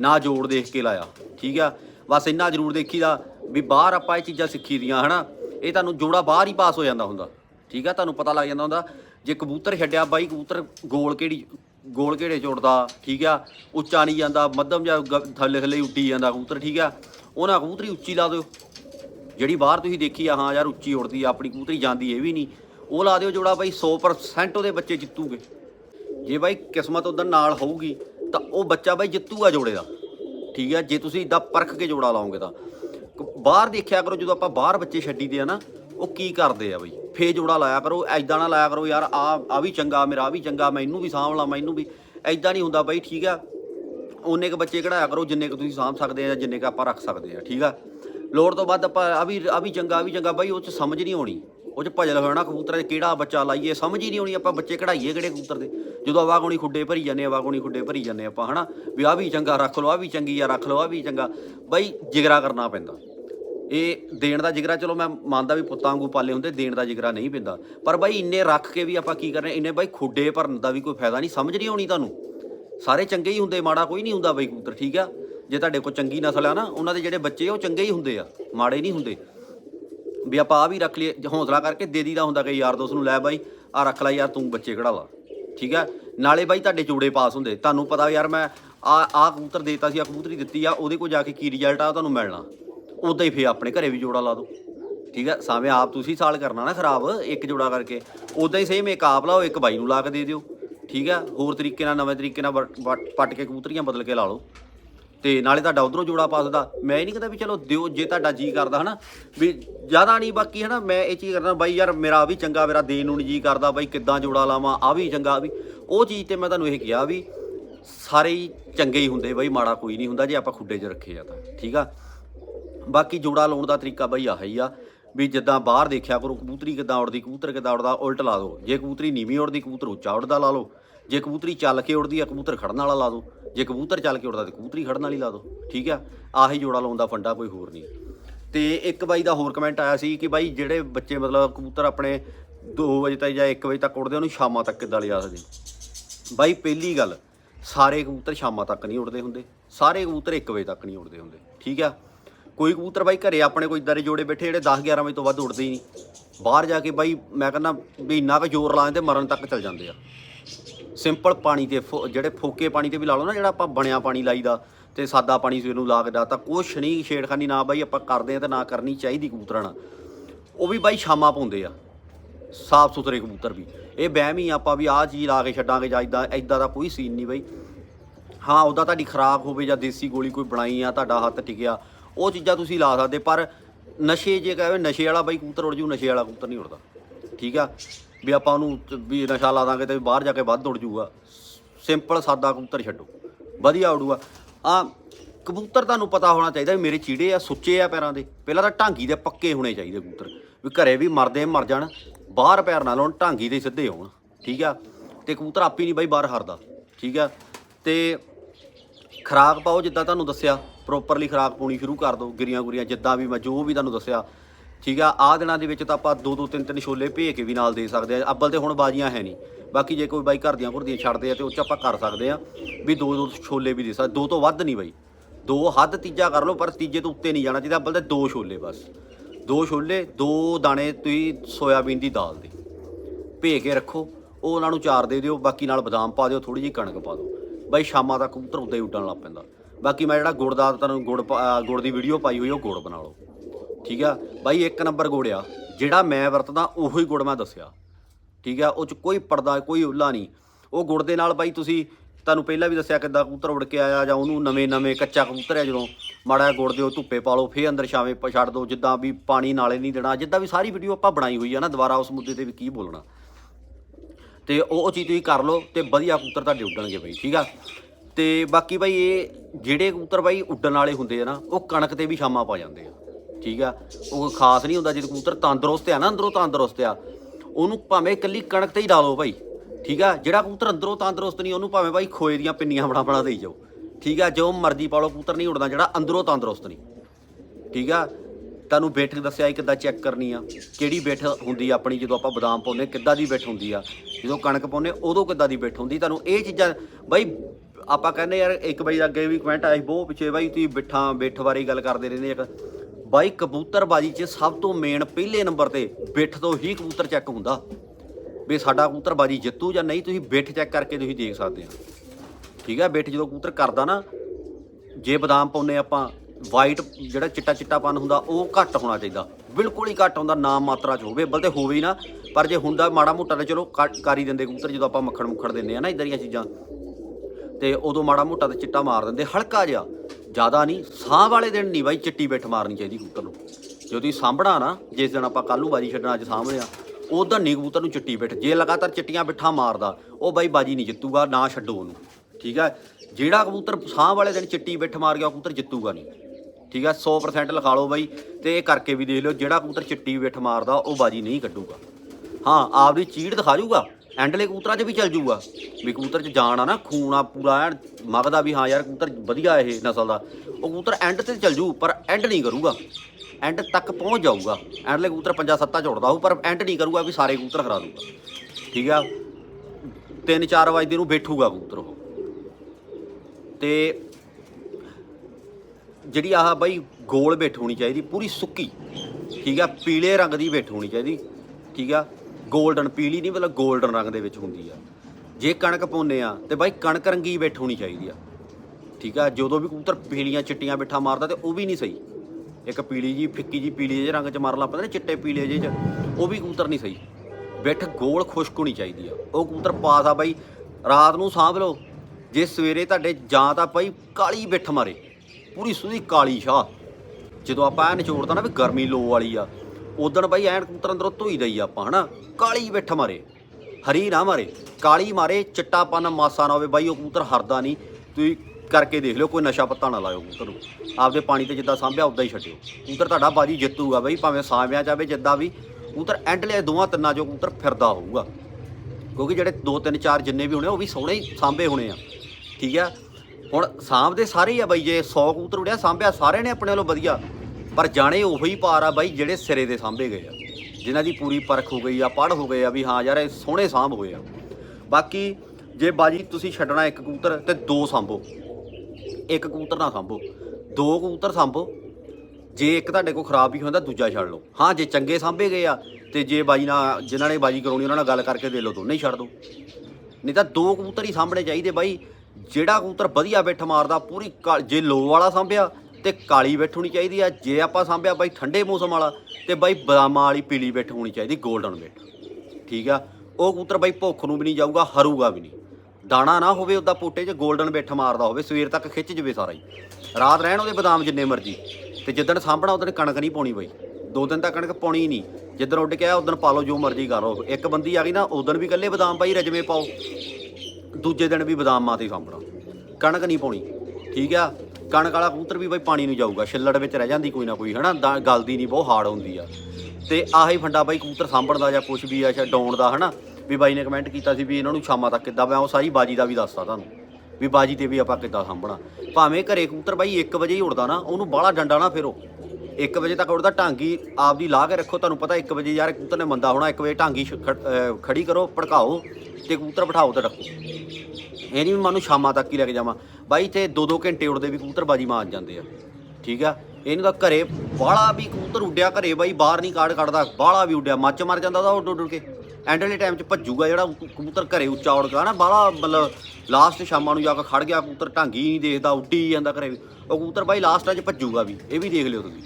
ਨਾ ਜੋੜ ਦੇਖ ਕੇ ਲਾਇਆ, ਠੀਕ ਆ? ਬਸ ਇੰਨਾ ਜ਼ਰੂਰ ਦੇਖੀਦਾ ਵੀ ਬਾਹਰ ਆਪਾਂ ਇਹ ਚੀਜ਼ਾਂ ਸਿੱਖੀ ਦੀਆਂ, ਹਨਾ? ਇਹ ਤੁਹਾਨੂੰ ਜੋੜਾ ਬਾਹਰ ਹੀ ਪਾਸ ਹੋ ਜਾਂਦਾ ਹੁੰਦਾ, ਠੀਕ ਆ? ਤੁਹਾਨੂੰ ਪਤਾ ਲੱਗ ਜਾਂਦਾ ਹੁੰਦਾ। ਜੇ ਕਬੂਤਰ ਛੱਡਿਆ ਬਾਈ, ਕਬੂਤਰ ਗੋਲ ਕਿਹੜੀ, ਗੋਲ ਕਿਹੜੇ ਚੋੜਦਾ ਠੀਕ ਆ? ਉੱਚਾ ਨਹੀਂ ਜਾਂਦਾ, ਮੱਧਮ ਜਾਂ ਥੱਲੇ ਥੱਲੇ ਉੱਡੀ ਜਾਂਦਾ ਕਬੂਤਰ, ਠੀਕ ਆ? ਉਹਨਾਂ ਕਬੂਤਰੀ ਉੱਚੀ ਲਾ ਦਿਓ। ਜਿਹੜੀ ਬਾਹਰ ਤੁਸੀਂ ਦੇਖੀ ਆ, ਹਾਂ ਯਾਰ ਉੱਚੀ ਉੜਦੀ ਆ, ਆਪਣੀ ਕਬੂਤਰੀ ਜਾਂਦੀ ਇਹ ਵੀ ਨਹੀਂ। ਉਹ ਲਾ ਦਿਓ ਜੋੜਾ ਬਾਈ 100% ਉਹਦੇ ਬੱਚੇ ਜਿੱਤੂਗੇ। ਜੇ ਬਾਈ ਕਿਸਮਤ ਉਧਰ ਨਾਲ ਹੋਊਗੀ, ਤਾਂ ਉਹ ਬੱਚਾ ਬਾਈ ਜਿੱਤੂਗਾ ਜੋੜੇ ਦਾ। ਠੀਕ ਆ? ਜੇ ਤੁਸੀਂ ਇਦਾਂ ਪਰਖ ਕੇ ਜੋੜਾ ਲਾਓਗੇ ਤਾਂ। ਕ- ਬਾਹਰ ਦੇਖਿਆ ਕਰੋ, ਜਦੋਂ ਆਪਾਂ ਬਾਹਰ ਬੱਚੇ ਛੱਡੀ ਦੇ ਆ ਨਾ, ਉਹ ਕੀ ਕਰਦੇ ਆ ਬਈ? ਫੇ ਜੋੜਾ ਲਾਇਆ ਕਰੋ ਐਦਾਂ ਨਾ ਲਾਇਆ ਕਰੋ, ਯਾਰ ਆ ਆ ਵੀ ਚੰਗਾ, ਮੇਰਾ ਆ ਵੀ ਚੰਗਾ, ਮੈਨੂੰ ਵੀ ਸਾਂਭ ਲਾ, ਮੈਨੂੰ ਵੀ। ਐਦਾਂ ਨਹੀਂ ਹੁੰਦਾ ਬਾਈ, ਠੀਕ ਆ? ਉਹਨੇ ਕ ਬੱਚੇ ਕਢਾਇਆ ਕਰੋ, ਜਿੰਨੇ ਕ ਤੁਸੀਂ ਸਾਂਭ ਸਕਦੇ ਆ ਜਾਂ ਜਿੰਨੇ ਕ ਆਪਾਂ ਰੱਖ ਸਕਦੇ ਆ, ਠੀਕ ਆ? ਲੋੜ ਤੋਂ ਵੱਧ ਆਪਾਂ ਆ ਵੀ ਆ ਵੀ ਚੰਗਾ ਆ ਵੀ ਚੰਗਾ, ਬਾਈ ਉਹ ਚ ਸਮਝ ਨਹੀਂ ਆਉਣੀ। ਉਹ ਚ ਭਜਲ ਹੋਣਾ ਕਬੂਤਰਾਂ 'ਚ, ਕਿਹੜਾ ਬੱਚਾ ਲਾਈਏ, ਸਮਝ ਹੀ ਨਹੀਂ ਆਉਣੀ ਆਪਾਂ ਬੱਚੇ ਕਢਾਈਏ ਕਿਹੜੇ ਕਬੂਤਰ ਦੇ? ਜਦੋਂ ਆਵਾਗੁਣੀ ਖੁੱਡੇ ਭਰੀ ਜਾਂਦੇ ਆ ਆਵਾਗੁਣੀ ਖੁੱਡੇ ਭਰੀ ਜਾਂਦੇ ਆਪਾਂ, ਹਨਾ? ਵੀ ਆ ਵੀ ਚੰਗਾ ਰੱਖ ਲਓ ਆ ਵੀ ਚੰਗੀ ਆ, ਰੱਖ ਲਓ ਆ ਵੀ ਚੰਗਾ। ਬਾਈ ਜਿਗਰਾ ਕਰਨਾ ਪੈਂਦਾ। ਇਹ ਦੇਣ ਦਾ ਜਿਗਰਾ ਚਲੋ ਮੈਂ ਮੰਨਦਾ ਵੀ ਪੁੱਤਾਂ ਵਾਂਗੂ ਪਾਲੇ ਹੁੰਦੇ ਦੇਣ ਦਾ ਜਿਗਰਾ ਨਹੀਂ ਪੈਂਦਾ। ਪਰ ਬਾਈ ਇੰਨੇ ਰੱਖ ਕੇ ਵੀ ਆਪਾਂ ਕੀ ਕਰਨੇ ਇੰਨੇ ਬਾਈ ਖੁੱਡੇ ਭਰਨ ਦਾ ਵੀ ਕੋਈ ਫਾਇਦਾ ਨਹੀਂ ਸਮਝ ਨਹੀਂ ਆਉਣੀ ਤੁਹਾਨੂੰ। ਸਾਰੇ ਚੰਗੇ ਹੀ ਹੁੰਦੇ ਮਾੜਾ ਕੋਈ ਨਹੀਂ ਹੁੰਦਾ ਬਾਈ ਕਬੂਤਰ ਠੀਕ ਆ? ਜੇ ਤੁਹਾਡੇ ਕੋਲ ਚੰਗੀ ਨਸਲ ਆ ਨਾ ਉਹਨਾਂ ਦੇ ਜਿਹੜੇ ਬੱਚੇ ਆ, ਉਹ ਚੰਗੇ ਹੀ ਹੁੰਦੇ ਆ ਮਾੜੇ ਨਹੀਂ ਹੁੰਦੇ। ਵੀ ਆਪਾਂ ਆ ਵੀ ਰੱਖ ਲਈਏ ਜੇ ਹੌਸਲਾ ਕਰਕੇ ਦੇ ਦੀਦਾ ਹੁੰਦਾ ਕਿ ਯਾਰ ਦੋਸਤ ਨੂੰ ਲੈ ਬਾਈ ਆ ਰੱਖ ਲੈ ਯਾਰ ਤੂੰ ਬੱਚੇ ਕਢਾ ਲਾ ਠੀਕ ਆ? ਨਾਲੇ ਬਾਈ ਤੁਹਾਡੇ ਜੋੜੇ ਪਾਸ ਹੁੰਦੇ ਤੁਹਾਨੂੰ ਪਤਾ ਯਾਰ ਮੈਂ ਆ ਆ ਕਬੂਤਰ ਦੇਤਾ ਸੀ ਆ ਕਬੂਤਰੀ ਦਿੱਤੀ ਆ ਉਹਦੇ ਕੋਲ ਜਾ ਕੇ ਕੀ ਰਿਜ਼ਲਟ ਆ ਤੁਹਾਨੂੰ ਮਿਲਣਾ। ਉਦਾਂ ਹੀ ਫੇ ਆਪਣੇ ਘਰੇ ਵੀ ਜੋੜਾ ਲਾ ਦਿਓ ਠੀਕ ਹੈ, ਸਾਵੇਂ ਆਪ ਤੁਸੀਂ ਸਾਲ ਕਰਨਾ ਨਾ ਖਰਾਬ ਇੱਕ ਜੋੜਾ ਕਰਕੇ। ਉਦਾਂ ਹੀ ਸੇਮ ਇੱਕ ਆਪ ਲਾਓ, ਇੱਕ ਬਾਈ ਨੂੰ ਲਾ ਕੇ ਦੇ ਦਿਓ। ਠੀਕ ਹੈ, ਹੋਰ ਤਰੀਕੇ ਨਾਲ, ਨਵੇਂ ਤਰੀਕੇ ਨਾਲ ਵਟ- ਪੱਟ ਕੇ ਕਬੂਤਰੀਆਂ ਬਦਲ ਕੇ ਲਾ ਲਓ। ਤੇ ਨਾਲੇ ਤੁਹਾਡਾ ਉਧਰੋਂ ਜੋੜਾ ਪਾਸਦਾ ਮੈਂ ਇਹ ਨਹੀਂ ਕਹਿੰਦਾ ਵੀ ਚਲੋ ਦਿਓ, ਜੇ ਤੁਹਾਡਾ ਜੀ ਕਰਦਾ ਹਨਾ, ਵੀ ਜ਼ਿਆਦਾ ਨਹੀਂ, ਬਾਕੀ ਹਨਾ ਮੈਂ ਇਹ ਚੀਜ਼ ਕਰਦਾ, ਬਾਈ ਯਾਰ ਮੇਰਾ ਵੀ ਚੰਗਾ, ਮੇਰਾ ਦੇਣ ਨੂੰ ਨਹੀਂ ਜੀ ਕਰਦਾ, ਬਾਈ ਕਿੱਦਾਂ ਜੋੜਾ ਲਾਵਾਂ ਆ ਵੀ ਚੰਗਾ ਵੀ। ਉਹ ਚੀਜ਼ ਤੇ ਮੈਂ ਤੁਹਾਨੂੰ ਇਹ ਕਿਹਾ ਵੀ ਸਾਰੇ ਹੀ ਚੰਗੇ ਹੀ ਹੁੰਦੇ ਬਾਈ, ਮਾੜਾ ਕੋਈ ਨਹੀਂ ਹੁੰਦਾ, ਜੇ ਆਪਾਂ ਖੁੱਡੇ 'ਚ ਰੱਖੇ ਆ ਤਾਂ। ਠੀਕ ਆ? ਬਾਕੀ ਜੋੜਾ ਲਾਉਣ ਦਾ ਤਰੀਕਾ ਬਾਈ ਆਹ ਹੀ ਆ ਵੀ ਜਿੱਦਾਂ ਬਾਹਰ ਦੇਖਿਆ ਕਰੋ, ਕਬੂਤਰੀ ਕਿੱਦਾਂ ਉੜਦੀ, ਕਬੂਤਰ ਕਿੱਦਾਂ ਉੜਦਾ, ਉਲਟ ਲਾ ਦਿਓ। ਜੇ ਕਬੂਤਰੀ ਨੀਵੀਂ ਉੜਦੀ, ਕਬੂਤਰ ਉੱਚਾ ਉੜਦਾ, ਲਾ ਲਓ। ਜੇ ਕਬੂਤਰੀ ਚੱਲ ਕੇ ਉੜਦੀ ਆ, ਕਬੂਤਰ ਖੜਨ ਵਾਲਾ ਲਾ ਦਿਓ। ਜੇ ਕਬੂਤਰ ਚੱਲ ਕੇ ਉੜਦਾ ਤੇ ਕਬੂਤਰੀ ਖੜਨ ਵਾਲੀ ਲਾ ਦਿਓ, ਠੀਕ ਆ? ਆਹੀ ਜੋੜਾ ਲਾਉਣ ਦਾ ਫੰਡਾ ਕੋਈ ਹੋਰ ਨਹੀਂ। ਤੇ ਇੱਕ ਬਾਈ ਦਾ ਹੋਰ ਕਮੈਂਟ ਆਇਆ ਸੀ ਕਿ ਬਾਈ ਜਿਹੜੇ ਬੱਚੇ ਮਤਲਬ ਕਬੂਤਰ ਆਪਣੇ 2 ਵਜੇ ਤੱਕ ਜਾਂ 1 ਵਜੇ ਤੱਕ ਉੜਦੇ, ਉਹਨੂੰ ਸ਼ਾਮਾਂ ਤੱਕ ਕਿੱਦਾਂ ਲਿਜਾ ਸਕਦੇ? ਬਾਈ ਪਹਿਲੀ ਗੱਲ, ਸਾਰੇ ਕਬੂਤਰ ਸ਼ਾਮਾਂ ਤੱਕ ਨਹੀਂ ਉੜਦੇ ਹੁੰਦੇ। ਸਾਰੇ ਕਬੂਤਰ 1 ਵਜੇ ਤੱਕ ਨਹੀਂ ਉੜਦੇ ਹੁੰਦੇ, ਠੀਕ ਆ? ਕੋਈ ਕਬੂਤਰ ਬਾਈ ਘਰੇ ਆਪਣੇ ਕੋਈ ਇਦਾਂ ਦੇ ਜੋੜੇ ਬੈਠੇ ਜਿਹੜੇ 10 11 ਵਜੇ ਤੋਂ ਵੱਧ ਉੱਡਦੇ ਹੀ ਨਹੀਂ। ਬਾਹਰ ਜਾ ਕੇ ਬਾਈ ਮੈਂ ਕਹਿੰਦਾ ਵੀ ਇੰਨਾ ਕੁ ਜ਼ੋਰ ਲਾ ਦਿੰਦੇ ਮਰਨ ਤੱਕ ਚੱਲ ਜਾਂਦੇ ਆ। ਸਿੰਪਲ ਪਾਣੀ ਤੇ ਫੋ- ਜਿਹੜੇ ਫੋਕੇ ਪਾਣੀ ਤੇ ਵੀ ਲਾ ਲਓ ਨਾ ਜਿਹੜਾ ਆਪਾਂ ਬਣਿਆ ਪਾਣੀ ਲਾਈਦਾ ਤੇ ਸਾਦਾ ਪਾਣੀ ਸਵੇਰ ਨੂੰ ਲਾਗਦਾ ਤਾਂ ਕੁਛ ਨਹੀਂ ਛੇੜਖਾਨੀ ਨਾ ਬਾਈ ਆਪਾਂ ਕਰਦੇ ਆ ਤੇ ਨਾ ਕਰਨੀ ਚਾਹੀਦੀ ਕਬੂਤਰਾਂ ਨਾਲ। ਉਹ ਵੀ ਬਾਈ ਸ਼ਾਮਾਂ ਪਾਉਂਦੇ ਆ। ਸਾਫ਼ ਸੁਥਰੇ ਕਬੂਤਰ ਵੀ। ਇਹ ਵਹਿਮ ਹੀ ਆਪਾਂ ਵੀ ਆਹ ਚੀਜ਼ ਲਾ ਕੇ ਛੱਡਾਂਗੇ ਜਾਂ ਇਦਾਂ ਇਦਾਂ ਦਾ ਕੋਈ ਸੀਨ ਨਹੀਂ ਬਾਈ। ਹਾਂ, ਉਹਦਾ ਤੁਹਾਡੀ ਖਰਾਕ ਹੋਵੇ ਜਾਂ ਦੇਸੀ ਗੋਲੀ ਕੋਈ ਬਣਾਈ ਆ, ਤੁਹਾਡਾ ਹੱਥ ਟਿਕਿਆ ਉਹ ਚੀਜ਼ਾਂ ਤੁਸੀਂ ਲਾ ਸਕਦੇ, ਪਰ ਨਸ਼ੇ ਜੇ ਕਹੇ ਨਸ਼ੇ ਵਾਲਾ ਬਾਈ ਕਬੂਤਰ ਉੜ ਜੂ, ਨਸ਼ੇ ਵਾਲਾ ਕਬੂਤਰ ਨਹੀਂ ਉੜਦਾ ਠੀਕ ਆ? ਵੀ ਆਪਾਂ ਉਹਨੂੰ ਵੀ ਨਸ਼ਾ ਲਾ ਦਾਂਗੇ ਤੇ ਬਾਹਰ ਜਾ ਕੇ ਵੱਧ ਉੜ ਜੂਗਾ। ਸਿੰਪਲ ਸਾਦਾ ਕਬੂਤਰ ਛੱਡੋ। ਵਧੀਆ ਉੜੂਗਾ ਆ ਕਬੂਤਰ ਤੁਹਾਨੂੰ ਪਤਾ ਹੋਣਾ ਚਾਹੀਦਾ ਵੀ ਮੇਰੇ ਚੀੜੇ ਆ, ਸੁੱਚੇ ਆ ਪੈਰਾਂ ਦੇ। ਪਹਿਲਾਂ ਤਾਂ ਢਾਂਗੀ ਦੇ ਪੱਕੇ ਹੋਣੇ ਚਾਹੀਦੇ ਕਬੂਤਰ। ਵੀ ਘਰੇ ਵੀ ਮਰਦੇ ਮਰ ਜਾਣ, ਬਾਹਰ ਪੈਰ ਨਾ ਲਾਉਣ, ਢਾਂਗੀ ਦੇ ਸਿੱਧੇ ਹੋਣ। ਠੀਕ ਆ? ਤੇ ਕਬੂਤਰ ਆਪੀ ਨਹੀਂ ਬਾਈ ਬਾਹਰ ਹਰਦਾ। ਠੀਕ ਆ? ਤੇ ਖਰਾਕ ਪਾਓ ਜਿੱਦਾਂ ਤੁਹਾਨੂੰ ਦੱਸਿਆ ਪ੍ਰੋਪਰਲੀ ਖਰਾਕ ਪਾਉਣੀ ਸ਼ੁਰੂ ਕਰ ਦਿਓ, ਗਿਰੀਆਂ ਗੁਰੀਆਂ ਜਿੱਦਾਂ ਵੀ ਮੈਂ ਜੋ ਵੀ ਤੁਹਾਨੂੰ ਦੱਸਿਆ। ਠੀਕ ਆ, ਆਹ ਦਿਨਾਂ ਦੇ ਵਿੱਚ ਤਾਂ ਆਪਾਂ ਦੋ ਦੋ ਤਿੰਨ ਤਿੰਨ ਛੋਲੇ ਭੇਜ ਕੇ ਵੀ ਨਾਲ ਦੇ ਸਕਦੇ ਆ। ਅੱਬਲ ਤੇ ਹੁਣ ਬਾਜੀਆਂ ਹੈ ਨਹੀਂ। ਬਾਕੀ ਜੇ ਕੋਈ ਬਾਈ ਘਰ ਦੀਆਂ ਘੁਰਦੀਆਂ ਛੱਡਦੇ ਆ ਤੇ ਉਹ 'ਚ ਆਪਾਂ ਕਰ ਸਕਦੇ ਆ ਵੀ ਦੋ ਦੋ ਛੋਲੇ ਵੀ ਦੇ ਸਕਦੇ। ਦੋ ਤੋਂ ਵੱਧ ਨਹੀਂ ਬਾਈ। ਦੋ ਹੱਦ ਤੀਜਾ ਕਰ ਲਓ, ਪਰ ਤੀਜੇ ਤੋਂ ਉੱਤੇ ਨਹੀਂ ਜਾਣਾ ਚਾਹੀਦਾ। ਅੱਬਲ ਤੇ ਦੋ ਛੋਲੇ ਬਸ। ਦੋ ਛੋਲੇ, ਦੋ ਦਾਣੇ ਤੁਸੀਂ ਸੋਇਆਬੀਨ ਦੀ ਦਾਲ ਦੇ। ਭੇ ਕੇ ਰੱਖੋ। ਉਹ ਉਹਨਾਂ ਨੂੰ ਚਾਰ ਦੇ ਦਿਓ, ਬਾਕੀ ਨਾਲ ਬਦਾਮ ਪਾ ਦਿਓ ਥੋੜੀ ਜਿਹੀ ਕਣਕ ਪਾ ਦਿਓ। ਬਾਈ ਸ਼ਾਮਾਂ ਦਾ ਕਬੂਤਰ ਉੱਦਾਂ ਹੀ ਉੱਡਣ ਲੱਗ ਪੈਂਦਾ। ਬਾਕੀ ਮੈਂ ਜਿਹੜਾ ਗੁੜ ਦਾ ਤੁਹਾਨੂੰ ਗੁੜ ਗੁੜ ਦੀ ਵੀਡੀਓ ਪਾਈ ਹੋਈ ਉਹ ਗੁੜ ਬਣਾ ਲਓ। ਠੀਕ ਆ? ਬਾਈ ਇੱਕ ਨੰਬਰ ਗੁੜ ਆ, ਜਿਹੜਾ ਮੈਂ ਵਰਤਦਾ, ਉਹੀ ਗੁੜ ਮੈਂ ਦੱਸਿਆ। ਠੀਕ ਆ? ਉਹ ਚ ਕੋਈ ਪਰਦਾ, ਕੋਈ ਉੱਲਾ ਨਹੀਂ। ਉਹ ਗੁੜ ਦੇ ਨਾਲ ਬਾਈ ਤੁਸੀਂ, ਤੁਹਾਨੂੰ ਪਹਿਲਾਂ ਵੀ ਦੱਸਿਆ ਕਿੱਦਾਂ ਕਬੂਤਰ ਉੜ ਕੇ ਆਇਆ ਜਾਂ ਉਹਨੂੰ ਨਵੇਂ ਨਵੇਂ ਕੱਚਾ ਕਬੂਤਰ ਹੈ ਜਦੋਂ ਮਾੜਾ ਜਿਹਾ ਗੁੜ ਦਿਓ ਧੁੱਪੇ ਪਾ ਲਓ, ਫੇਰ ਅੰਦਰ ਛਾਵੇਂ ਛੱਡ ਦਿਓ ਜਿੱਦਾਂ ਵੀ ਪਾਣੀ ਨਾਲੇ ਨਹੀਂ ਦੇਣਾ, ਜਿੱਦਾਂ ਵੀ ਸਾਰੀ ਵੀਡੀਓ ਆਪਾਂ ਬਣਾਈ ਹੋਈ ਆ ਨਾ, ਦੁਬਾਰਾ ਉਸ ਮੁੱਦੇ ਤੇ ਵੀ ਕੀ ਬੋਲਣਾ। ਤੇ ਉਹ ਚੀਜ਼ ਤੁਸੀਂ ਕਰ ਲਓ ਤੇ ਵਧੀਆ ਕਬੂਤਰ ਤੁਹਾਡੇ ਉੱਡਣਗੇ ਬਾਈ, ਠੀਕ ਆ? ਤੇ ਬਾਕੀ ਬਾਈ ਇਹ ਜਿਹੜੇ ਕਬੂਤਰ ਬਾਈ ਉੱਡਣ ਵਾਲੇ ਹੁੰਦੇ ਆ ਨਾ, ਉਹ ਕਣਕ ਤੇ ਵੀ ਸ਼ਾਮਾਂ ਪਾ ਜਾਂਦੇ ਆ, ਠੀਕ ਆ? ਉਹ ਖਾਸ ਨਹੀਂ ਹੁੰਦਾ, ਜੇ ਕਬੂਤਰ ਤੰਦਰੁਸਤ ਆ ਨਾ, ਅੰਦਰੋਂ ਤੰਦਰੁਸਤ ਆ, ਉਹਨੂੰ ਭਾਵੇਂ ਇਕੱਲੀ ਕਣਕ ਤੇ ਹੀ ਡਾਲੋ ਭਾਈ ਠੀਕ ਆ? ਜਿਹੜਾ ਕਬੂਤਰ ਅੰਦਰੋਂ ਤੰਦਰੁਸਤ ਨਹੀਂ, ਉਹਨੂੰ ਭਾਵੇਂ ਭਾਈ ਖੋਏ ਦੀਆਂ ਪਿੰਨੀਆਂ ਬਣਾ ਬਣਾ ਦੇਈ ਜਾਓ, ਠੀਕ ਆ? ਜੋ ਮਰਜ਼ੀ ਪਾ ਲਓ, ਕਬੂਤਰ ਨਹੀਂ ਉੱਡਦਾ ਜਿਹੜਾ ਅੰਦਰੋਂ ਤੰਦਰੁਸਤ ਨਹੀਂ, ਠੀਕ ਆ? ਤੁਹਾਨੂੰ ਬਿੱਠ ਦੱਸਿਆ ਸੀ ਕਿੱਦਾਂ ਚੈੱਕ ਕਰਨੀ ਆ, ਕਿਹੜੀ ਬਿੱਠ ਹੁੰਦੀ ਆ ਆਪਣੀ, ਜਦੋਂ ਆਪਾਂ ਬਦਾਮ ਪਾਉਂਦੇ ਕਿੱਦਾਂ ਦੀ ਬਿੱਠ ਹੁੰਦੀ ਆ? ਜਦੋਂ ਕਣਕ ਪਾਉਂਦੇ ਉਦੋਂ ਕਿੱਦਾਂ ਦੀ ਬਿੱਠ ਹੁੰਦੀ? ਤੁਹਾਨੂੰ ਇਹ ਚੀਜ਼ਾਂ ਬਾਈ, ਆਪਾਂ ਕਹਿੰਦੇ ਯਾਰ, ਇੱਕ ਬਾਈ ਅੱਗੇ ਵੀ ਕਮੈਂਟ ਆਇਆ ਸੀ, ਬਹੁਤ ਪਿੱਛੇ ਬਾਈ, ਤੁਸੀਂ ਬਿੱਠਾਂ, ਬਿੱਠ ਬਾਰੇ ਗੱਲ ਕਰਦੇ ਰਹਿੰਦੇ ਇੱਕ। ਬਾਈ, ਕਬੂਤਰਬਾਜੀ 'ਚ ਸਭ ਤੋਂ ਮੇਨ ਪਹਿਲੇ ਨੰਬਰ ਤੇ ਬਿੱਠ ਤੋਂ ਹੀ ਕਬੂਤਰ ਚੈੱਕ ਹੁੰਦਾ। ਵੀ ਸਾਡਾ ਕਬੂਤਰਬਾਜੀ ਜਿੱਤੂ ਜਾਂ ਨਹੀਂ, ਤੁਸੀਂ ਬਿੱਠ ਚੈੱਕ ਕਰਕੇ ਤੁਸੀਂ ਦੇਖ ਸਕਦੇ ਆ। ਠੀਕ ਆ, ਬਿੱਠ ਜਦੋਂ ਕਬੂਤਰ ਕਰਦਾ ਨਾ, ਜੇ ਬਦਾਮ ਪਾਉਨੇ ਆਪਾਂ ਵਾਈਟ ਜਿਹੜਾ ਚਿੱਟਾ ਚਿੱਟਾਪਨ ਹੁੰਦਾ, ਉਹ ਘੱਟ ਹੋਣਾ ਚਾਹੀਦਾ। ਬਿਲਕੁਲ ਹੀ ਘੱਟ ਹੁੰਦਾ ਨਾ ਮਾਤਰਾ ਚ ਹੋਵੇ ਬਲ ਤੇ ਹੋਵੇ ਹੀ ਨਾ। ਪਰ ਜੇ ਹੁੰਦਾ ਮਾੜਾ ਮੋਟਾ ਤਾਂ ਚਲੋ ਕੱਟ- ਕਰ ਦਿੰਦੇ ਕਬੂਤਰ, ਜਦੋਂ ਆਪਾਂ ਮੱਖਣ ਮੁੱਖੜ ਦਿੰਦੇ ਆ ਨਾ ਇਦਾਂ ਦੀਆਂ ਚੀਜ਼ਾਂ। ਤੇ ਉਦੋਂ ਮਾੜਾ ਮੋਟਾ ਤੇ ਚਿੱਟਾ ਮਾਰ ਦਿੰਦੇ, ਹਲਕਾ ਜਿਹਾ। ਜ਼ਿਆਦਾ ਨਹੀਂ, ਸਾਹ ਵਾਲੇ ਦਿਨ ਨਹੀਂ ਬਾਈ, ਚਿੱਟੀ ਬਿੱਠ ਮਾਰਨੀ ਚਾਹੀਦੀ ਕਬੂਤਰ ਨੂੰ। ਜੇ ਤੁਸੀਂ ਸਾਂਭਣਾ ਨਾ, ਜਿਸ ਦਿਨ ਆਪਾਂ ਕੱਲ੍ਹ ਨੂੰ ਬਾਜੀ ਛੱਡਣਾ ਅੱਜ ਸਾਂਭਦੇ ਆ ਉਦੋਂ ਨਹੀਂ ਕਬੂਤਰ ਨੂੰ ਚਿੱਟੀ ਬਿੱਠ ਜੇ ਲਗਾਤਾਰ ਚਿੱਟੀਆਂ ਬਿੱਠਾਂ ਮਾਰਦਾ, ਉਹ ਬਾਈ ਬਾਜੀ ਨਹੀਂ ਜਿੱਤੂਗਾ, ਨਾ ਛੱਡੋ ਉਹਨੂੰ। ਠੀਕ ਹੈ? ਜਿਹੜਾ ਕਬੂਤਰ ਸਾਹ ਵਾਲੇ ਦਿਨ ਚਿੱਟੀ ਬਿੱਠ ਮਾਰ ਗਿਆ, ਉਹ ਕਬੂਤਰ ਜਿੱਤੂਗਾ ਨਹੀਂ। ਠੀਕ ਹੈ 100% ਲਿਖਾ ਲਓ ਬਾਈ, ਤੇ ਇਹ ਕਰਕੇ ਵੀ ਦੇਖ ਲਿਓ, ਜਿਹੜਾ ਕਬੂਤਰ ਚਿੱਟੀ ਵਿੱਠ ਮਾਰਦਾ, ਉਹ ਬਾਜੀ ਨਹੀਂ ਕੱਢੂਗਾ। ਹਾਂ, ਆਪਦੀ ਚੀੜ ਦਿਖਾ ਜੂਗਾ ਐਂਡਲੇ ਕਬੂਤਰਾਂ 'ਚ ਵੀ ਚੱਲ ਜੂਗਾ। ਵੀ ਕਬੂਤਰ 'ਚ ਜਾਣ ਆ ਨਾ, ਖੂਨ ਆ ਪੂਰਾ, ਐਨ ਮਗਦਾ ਵੀ ਹਾਂ ਯਾਰ, ਕਬੂਤਰ ਵਧੀਆ ਇਹ ਨਸਲ ਦਾ। ਉਹ ਕਬੂਤਰ ਐਂਡ ਤੇ ਚੱਲ ਜੂ, ਪਰ ਐਂਡ ਨਹੀਂ ਕਰੂਗਾ। ਐਂਡ ਤੱਕ ਪਹੁੰਚ ਜਾਊਗਾ। ਐਂਡਲੇ ਕਬੂਤਰ ਪੰਜਾ ਸੱਤਾ ਝੋੜਦਾ ਹੋਊ, ਪਰ ਐਂਡ ਨਹੀਂ ਕਰੂਗਾ ਵੀ ਸਾਰੇ ਕਬੂਤਰ ਹਰਾ ਦੂਗਾ। ਠੀਕ ਆ? ਤਿੰਨ ਚਾਰ ਵਜੇ ਨੂੰ ਬੈਠੂਗਾ ਕਬੂਤਰ ਉਹ। ਤੇ ਜਿਹੜੀ ਆਹ ਬਾਈ ਗੋਲ ਬਿੱਠ ਹੋਣੀ ਚਾਹੀਦੀ, ਪੂਰੀ ਸੁੱਕੀ, ਠੀਕ ਆ, ਪੀਲੇ ਰੰਗ ਦੀ ਬਿੱਠ ਹੋਣੀ ਚਾਹੀਦੀ, ਠੀਕ ਆ 골ਡਨ ਪੀਲੀ ਨਹੀਂ, ਮਤਲਬ 골ਡਨ ਰੰਗ ਦੇ ਵਿੱਚ ਹੁੰਦੀ ਆ। ਜੇ ਕਣਕ ਪਾਉਂਦੇ ਆ, ਤੇ ਬਾਈ ਕਣਕ ਰੰਗੀ ਬਿੱਠ ਹੋਣੀ ਚਾਹੀਦੀ ਆ, ਠੀਕ ਆ, ਜਦੋਂ ਵੀ ਕਬੂਤਰ ਪੀਲੀਆਂ ਚਿੱਟੀਆਂ ਬਿੱਠਾ ਮਾਰਦਾ ਤੇ ਉਹ ਵੀ ਨਹੀਂ ਸਹੀ। ਇੱਕ ਪੀਲੀ ਜੀ ਫਿੱਕੀ ਜੀ ਪੀਲੀ ਜਿਹੇ ਰੰਗ ਚ ਮਾਰਨ ਲੱਗ ਪੈਂਦਾ ਨਾ ਚਿੱਟੇ ਪੀਲੇ ਜਿਹੇ ਚ, ਉਹ ਵੀ ਕਬੂਤਰ ਨਹੀਂ ਸਹੀ। ਬਿੱਠ ਗੋਲ ਖੁਸ਼ਕ ਹੋਣੀ ਚਾਹੀਦੀ ਆ। ਉਹ ਕਬੂਤਰ ਪਾਸ ਆ ਬਾਈ, ਰਾਤ ਨੂੰ ਸਾਂਭ ਲਓ। ਜੇ ਸਵੇਰੇ ਤੁਹਾਡੇ ਜਾਂ ਤਾਂ ਭਾਈ ਕਾਲੀ ਬਿੱਠ ਮਾਰੇ। ਪੂਰੀ ਸੁਧੀ ਕਾਲੀ ਸ਼ਾਹ ਜਦੋਂ ਆਪਾਂ ਐ ਨਿਚੋੜਦਾ ਨਾ ਵੀ ਗਰਮੀ ਲੋ ਵਾਲੀ ਆ ਉਦੋਂ ਬਾਈ ਐਨ ਕਬੂਤਰ ਅੰਦਰੋਂ ਧੋਈਦਾ ਹੀ ਆ ਆਪਾਂ, ਹਨਾ? ਕਾਲੀ ਬਿੱਠ ਮਾਰੇ, ਹਰੀ ਨਾ ਮਾਰੇ, ਕਾਲੀ ਮਾਰੇ ਚਿੱਟਾਪਨ ਮਾਸਾ ਨਾ ਹੋਵੇ, ਬਾਈ ਉਹ ਕਬੂਤਰ ਹਰਦਾ ਨਹੀਂ। ਤੁਸੀਂ ਕਰਕੇ ਦੇਖ ਲਿਓ, ਕੋਈ ਨਸ਼ਾ ਪੱਤਾ ਨਾ ਲਾਇਓ ਕਬੂਤਰ ਨੂੰ। ਆਪਦੇ ਪਾਣੀ ਤੇ ਜਿੱਦਾਂ ਸਾਂਭਿਆ, ਉਦਾਂ ਹੀ ਛੱਡਿਓ। ਕਬੂਤਰ ਤੁਹਾਡਾ ਬਾਜੀ ਜਿੱਤੂਗਾ ਬਾਈ, ਭਾਵੇਂ ਸਾਂਭਿਆ ਜਾਵੇ, ਜਿੱਦਾਂ ਵੀ। ਕਬੂਤਰ ਐਂਡਲੇ ਦੋਵਾਂ ਤਿੰਨਾਂ ਚੋਂ ਕਬੂਤਰ ਫਿਰਦਾ ਹੋਊਗਾ। ਕਿਉਂਕਿ ਜਿਹੜੇ 2 3 4 ਜਿੰਨੇ ਵੀ ਹੋਣੇ, ਉਹ ਵੀ ਸੋਹਣੇ ਹੀ ਸਾਂਭੇ ਹੋਣੇ ਆ। ਠੀਕ ਆ? ਹੁਣ ਸਾਂਭਦੇ ਸਾਰੇ ਹੀ ਆ ਬਾਈ, ਜੇ 100 ਕਬੂਤਰ ਉੜਿਆ, ਸਾਂਭਿਆ ਸਾਰਿਆਂ ਨੇ ਆਪਣੇ ਵੱਲੋਂ ਵਧੀਆ। ਪਰ ਜਾਣੇ ਉਹੀ ਪਾਰ ਆ ਬਾਈ, ਜਿਹੜੇ ਸਿਰੇ ਦੇ ਸਾਂਭੇ ਗਏ ਆ। ਜਿਨ੍ਹਾਂ ਦੀ ਪੂਰੀ ਪਰਖ ਹੋ ਗਈ ਆ, ਪੜ੍ਹ ਹੋ ਗਏ ਆ ਵੀ ਹਾਂ ਯਾਰ, ਇਹ ਸੋਹਣੇ ਸਾਂਭ ਹੋਏ ਆ। ਬਾਕੀ ਜੇ ਬਾਜੀ ਤੁਸੀਂ ਛੱਡਣਾ ਇੱਕ ਕਬੂਤਰ, ਤੇ ਦੋ ਸਾਂਭੋ। ਇੱਕ ਕਬੂਤਰ ਨਾ ਸਾਂਭੋ। ਦੋ ਕਬੂਤਰ ਸਾਂਭੋ। ਜੇ ਇੱਕ ਤੁਹਾਡੇ ਕੋਲ ਖਰਾਬ ਵੀ ਹੁੰਦਾ, ਦੂਜਾ ਛੱਡ ਲਓ। ਹਾਂ, ਜੇ ਚੰਗੇ ਸਾਂਭੇ ਗਏ ਆ, ਤੇ ਜੇ ਬਾਜੀ ਨਾਲ, ਜਿਨ੍ਹਾਂ ਨੇ ਬਾਜੀ ਕਰਾਉਣੀ, ਉਹਨਾਂ ਨਾਲ ਗੱਲ ਕਰਕੇ ਦੇ ਲਓ, ਦੋਨੇ ਹੀ ਛੱਡ ਦਿਓ ਨਹੀਂ ਤਾਂ ਦੋ ਕਬੂਤਰ ਹੀ ਸਾਂਭਣੇ ਚਾਹੀਦੇ ਬਾਈ। ਜਿਹੜਾ ਕਬੂਤਰ ਵਧੀਆ ਬਿੱਠ ਮਾਰਦਾ, ਪੂਰੀ ਕਾ- ਜੇ ਲੋ ਵਾਲਾ ਸਾਂਭਿਆ, ਤੇ ਕਾਲੀ ਬਿੱਠ ਹੋਣੀ ਚਾਹੀਦੀ ਆ। ਜੇ ਆਪਾਂ ਸਾਂਭਿਆ ਬਾਈ ਠੰਡੇ ਮੌਸਮ ਵਾਲਾ, ਤੇ ਬਾਈ ਬਦਾਮਾਂ ਵਾਲੀ ਪੀਲੀ ਬਿੱਠ ਹੋਣੀ ਚਾਹੀਦੀ 골ਡਨ ਬਿੱਠ ਠੀਕ ਆ? ਉਹ ਕਬੂਤਰ ਬਾਈ ਭੁੱਖ ਨੂੰ ਵੀ ਨਹੀਂ ਜਾਊਗਾ, ਹਰੂਗਾ ਵੀ ਨਹੀਂ। ਦਾਣਾ ਨਾ ਹੋਵੇ ਉਹਦਾ ਪੋਟੇ 'ਚ 골ਡਨ ਬਿੱਠ ਮਾਰਦਾ ਹੋਵੇ, ਸਵੇਰ ਤੱਕ ਖਿੱਚ ਜਵੇ ਸਾਰਾ ਹੀ। ਰਾਤ ਰਹਿਣ ਉਹਦੇ ਬਦਾਮ ਜਿੰਨੇ ਮਰਜ਼ੀ। ਤੇ ਜਿੱਦਣ ਸਾਂਭਣਾ ਉਦੋਂ ਕਣਕ ਨਹੀਂ ਪਾਉਣੀ ਬਾਈ। ਦੋ ਦਿਨ ਤੱਕ ਕਣਕ ਪਾਉਣੀ ਨਹੀਂ। ਜਿੱਦਣ ਉੱਡ ਕੇ ਆ ਉਦੋਂ ਪਾ ਲਓ, ਜੋ ਮਰਜ਼ੀ ਕਰ ਲਓ। ਇੱਕ ਬੰਦੀ ਆ ਗਈ ਨਾ ਉਦੋਂ ਵੀ ਇਕੱਲੇ ਬਦਾਮ ਪਾਈ ਰਜਵੇਂ ਪਾਓ। ਦੂਜੇ ਦਿਨ ਵੀ ਬਦਾਮ ਮਾਤੇ ਹੀ ਸਾਂਭਣਾ। ਕਣਕ ਨਹੀਂ ਪਾਉਣੀ, ਠੀਕ ਆ? ਕਣਕ ਵਾਲਾ ਕਬੂਤਰ ਵੀ ਬਾਈ ਪਾਣੀ ਨੂੰ ਜਾਊਗਾ, ਛਿੱਲੜ ਵਿੱਚ ਰਹਿ ਜਾਂਦੀ ਕੋਈ ਨਾ ਕੋਈ, ਹਨਾ? ਦਾ- ਗਲਦੀ ਨਹੀਂ, ਬਹੁਤ ਹਾਰਡ ਹੁੰਦੀ ਆ। ਤੇ ਆਹੀ ਫੰਡਾ ਬਾਈ ਕਬੂਤਰ ਸਾਂਭਣ ਦਾ ਜਾਂ ਕੁਝ ਵੀ ਆ, ਜਾਂ ਡਾਉਣ ਦਾ, ਹਨਾ? ਵੀ ਬਾਈ ਨੇ ਕਮੈਂਟ ਕੀਤਾ ਸੀ ਵੀ ਇਹਨਾਂ ਨੂੰ ਸ਼ਾਮਾਂ ਤੱਕ ਕਿੱਦਾਂ, ਮੈਂ ਉਹ ਸਾਰੀ ਬਾਜੀ ਦਾ ਵੀ ਦੱਸਦਾ ਤੁਹਾਨੂੰ, ਵੀ ਬਾਜੀ ਤੇ ਵੀ ਆਪਾਂ ਕਿੱਦਾਂ ਸਾਂਭਣਾ। ਭਾਵੇਂ ਘਰੇ ਕਬੂਤਰ ਬਾਈ 1 ਵਜੇ ਹੀ ਉੜਦਾ ਨਾ, ਉਹਨੂੰ ਬਾਹਲਾ ਡੰਡਾ ਨਾ ਫੇਰੋ। 1 ਵਜੇ ਤੱਕ ਉੱਠਦਾ ਢਾਂਗੀ ਆਪਦੀ ਲਾ ਕੇ ਰੱਖੋ, ਤੁਹਾਨੂੰ ਪਤਾ 1 ਵਜੇ ਯਾਰ ਕਬੂਤਰ ਨੇ ਮੰਦਾ ਹੋਣਾ 1 ਵਜੇ ਢਾਂਗੀ ਖੜ- ਅਹ ਖੜੀ ਕਰੋ, ਭੜਕਾਓ ਤੇ ਕਬੂਤਰ ਬਿਠਾਓ ਤੇ ਰੱਖੋ। ਇਹ ਨਹੀਂ ਵੀ ਮੈਨੂੰ ਸ਼ਾਮਾਂ ਤੱਕ ਹੀ ਲੈ ਕੇ ਜਾਵਾਂ। ਬਾਈ ਤੇ 2-2 ਘੰਟੇ ਉੱਡਦੇ ਵੀ ਕਬੂਤਰ ਬਾਜੀ ਮਾਰ ਜਾਂਦੇ ਆ। ਠੀਕ ਆ? ਇਹਨੂੰ ਤਾਂ ਘਰੇ ਬਾਹਲਾ ਵੀ ਕਬੂਤਰ ਉੱਡਿਆ ਘਰੇ ਬਾਈ, ਬਾਹਰ ਨਹੀਂ ਕਾੜ ਕੱਢਦਾ, ਬਾਹਲਾ ਵੀ ਉੱਡਿਆ। ਮੱਚ ਮਰ ਜਾਂਦਾ ਉਹਦਾ ਉੱਡ ਉੱਡ ਕੇ। ਐਂਡ ਵਾਲੇ ਟਾਈਮ 'ਚ ਭੱਜੂਗਾ ਜਿਹੜਾ ਕਬੂਤਰ ਘਰੇ ਉੱਚਾ ਉੜਦਾ ਨਾ, ਬਾਹਲਾ ਮਤਲਬ ਲਾਸਟ ਸ਼ਾਮਾਂ ਨੂੰ ਜਾ ਕੇ ਖੜ ਗਿਆ, ਕਬੂਤਰ ਢਾਂਗੀ ਨਹੀਂ ਦੇਖਦਾ, ਉੱਡੀ ਜਾਂਦਾ ਘਰੇ ਉਹ ਕਬੂਤਰ ਬਾਈ ਲਾਸਟਾਂ 'ਚ ਭੱਜੂਗਾ ਵੀ, ਇਹ ਵੀ ਦੇਖ ਲਿਓ ਤੁਸੀਂ।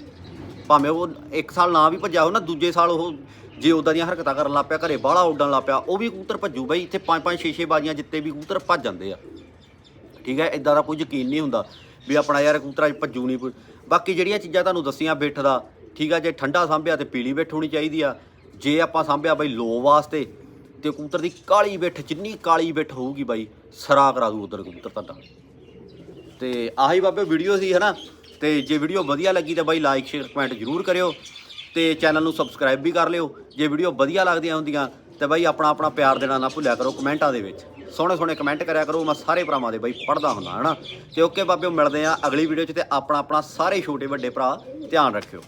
ਭਾਵੇਂ ਉਹ ਇੱਕ ਸਾਲ ਨਾ ਵੀ ਭੱਜਿਆ ਹੋ ਨਾ, ਦੂਜੇ ਸਾਲ ਉਹ ਜੇ ਉਦਾਂ ਦੀਆਂ ਹਰਕਤਾਂ ਕਰਨ ਲੱਗ ਪਿਆ, ਘਰੇ ਬਾਹਲਾ ਉੱਡਣ ਲੱਗ ਪਿਆ, ਉਹ ਵੀ ਕਬੂਤਰ ਭੱਜੂ ਬਈ, ਇੱਥੇ 5-5 6-6 ਬਾਜੀਆਂ ਜਿੱਤੇ ਵੀ ਕਬੂਤਰ ਭੱਜ ਜਾਂਦੇ ਆ। ਠੀਕ ਹੈ ਇਦਾਂ ਦਾ ਕੋਈ ਯਕੀਨ ਨਹੀਂ ਹੁੰਦਾ ਵੀ ਆਪਣਾ ਯਾਰ ਕਬੂਤਰ ਅੱਜ ਭੱਜੂ ਨਹੀਂ ਬਾਕੀ ਜਿਹੜੀਆਂ ਚੀਜ਼ਾਂ ਤੁਹਾਨੂੰ ਦੱਸੀਆਂ ਬਿੱਠ ਦਾ, ਠੀਕ ਆ, ਜੇ ਠੰਡਾ ਸਾਂਭਿਆ ਤੇ ਪੀਲੀ ਬਿੱਠ ਹੋਣੀ ਚਾਹੀਦੀ ਆ। ਜੇ ਆਪਾਂ ਸਾਂਭਿਆ ਬਾਈ ਲੋ ਵਾਸਤੇ, ਤੇ ਕਬੂਤਰ ਦੀ ਕਾਲੀ ਬਿੱਠ ਜਿੰਨੀ ਕਾਲੀ ਬਿੱਠ ਹੋਊਗੀ ਬਾਈ ਸਰਾ ਕਰਾ ਦੂ ਉਧਰ ਕਬੂਤਰ ਤੁਹਾਡਾ। ਤੇ ਆਹੀ ਬਾਬੇ ਵੀਡੀਓ ਸੀ, ਹਨਾ? ਤੇ ਜੇ ਵੀਡੀਓ ਵਧੀਆ ਲੱਗੀ ਤਾਂ ਬਾਈ ਲਾਈਕ ਸ਼ੇਅਰ ਕਮੈਂਟ ਜ਼ਰੂਰ ਕਰਿਓ ਤੇ ਚੈਨਲ ਨੂੰ ਸਬਸਕ੍ਰਾਈਬ ਵੀ ਕਰ ਲਿਓ। ਜੇ ਵੀਡੀਓ ਵਧੀਆ ਲੱਗਦੀਆਂ ਹੁੰਦੀਆਂ ਤੇ ਬਾਈ ਆਪਣਾ ਆਪਣਾ ਪਿਆਰ ਦੇਣਾ ਨਾ ਭੁੱਲਿਆ ਕਰੋ ਕਮੈਂਟਾਂ ਦੇ ਵਿੱਚ। ਸੋਹਣੇ ਸੋਹਣੇ ਕਮੈਂਟ ਕਰਿਆ ਕਰੋ, ਮੈਂ ਸਾਰੇ ਭਰਾਵਾਂ ਦੇ ਬਾਈ ਪੜਦਾ ਹੁੰਦਾ, ਹਨਾ? ਤੇ ਓਕੇ ਬਾਬਿਓ, ਮਿਲਦੇ ਆ ਅਗਲੀ ਵੀਡੀਓ 'ਚ ਤੇ ਆਪਣਾ ਆਪਣਾ ਸਾਰੇ ਛੋਟੇ ਵੱਡੇ ਭਰਾ ਧਿਆਨ ਰੱਖਿਓ।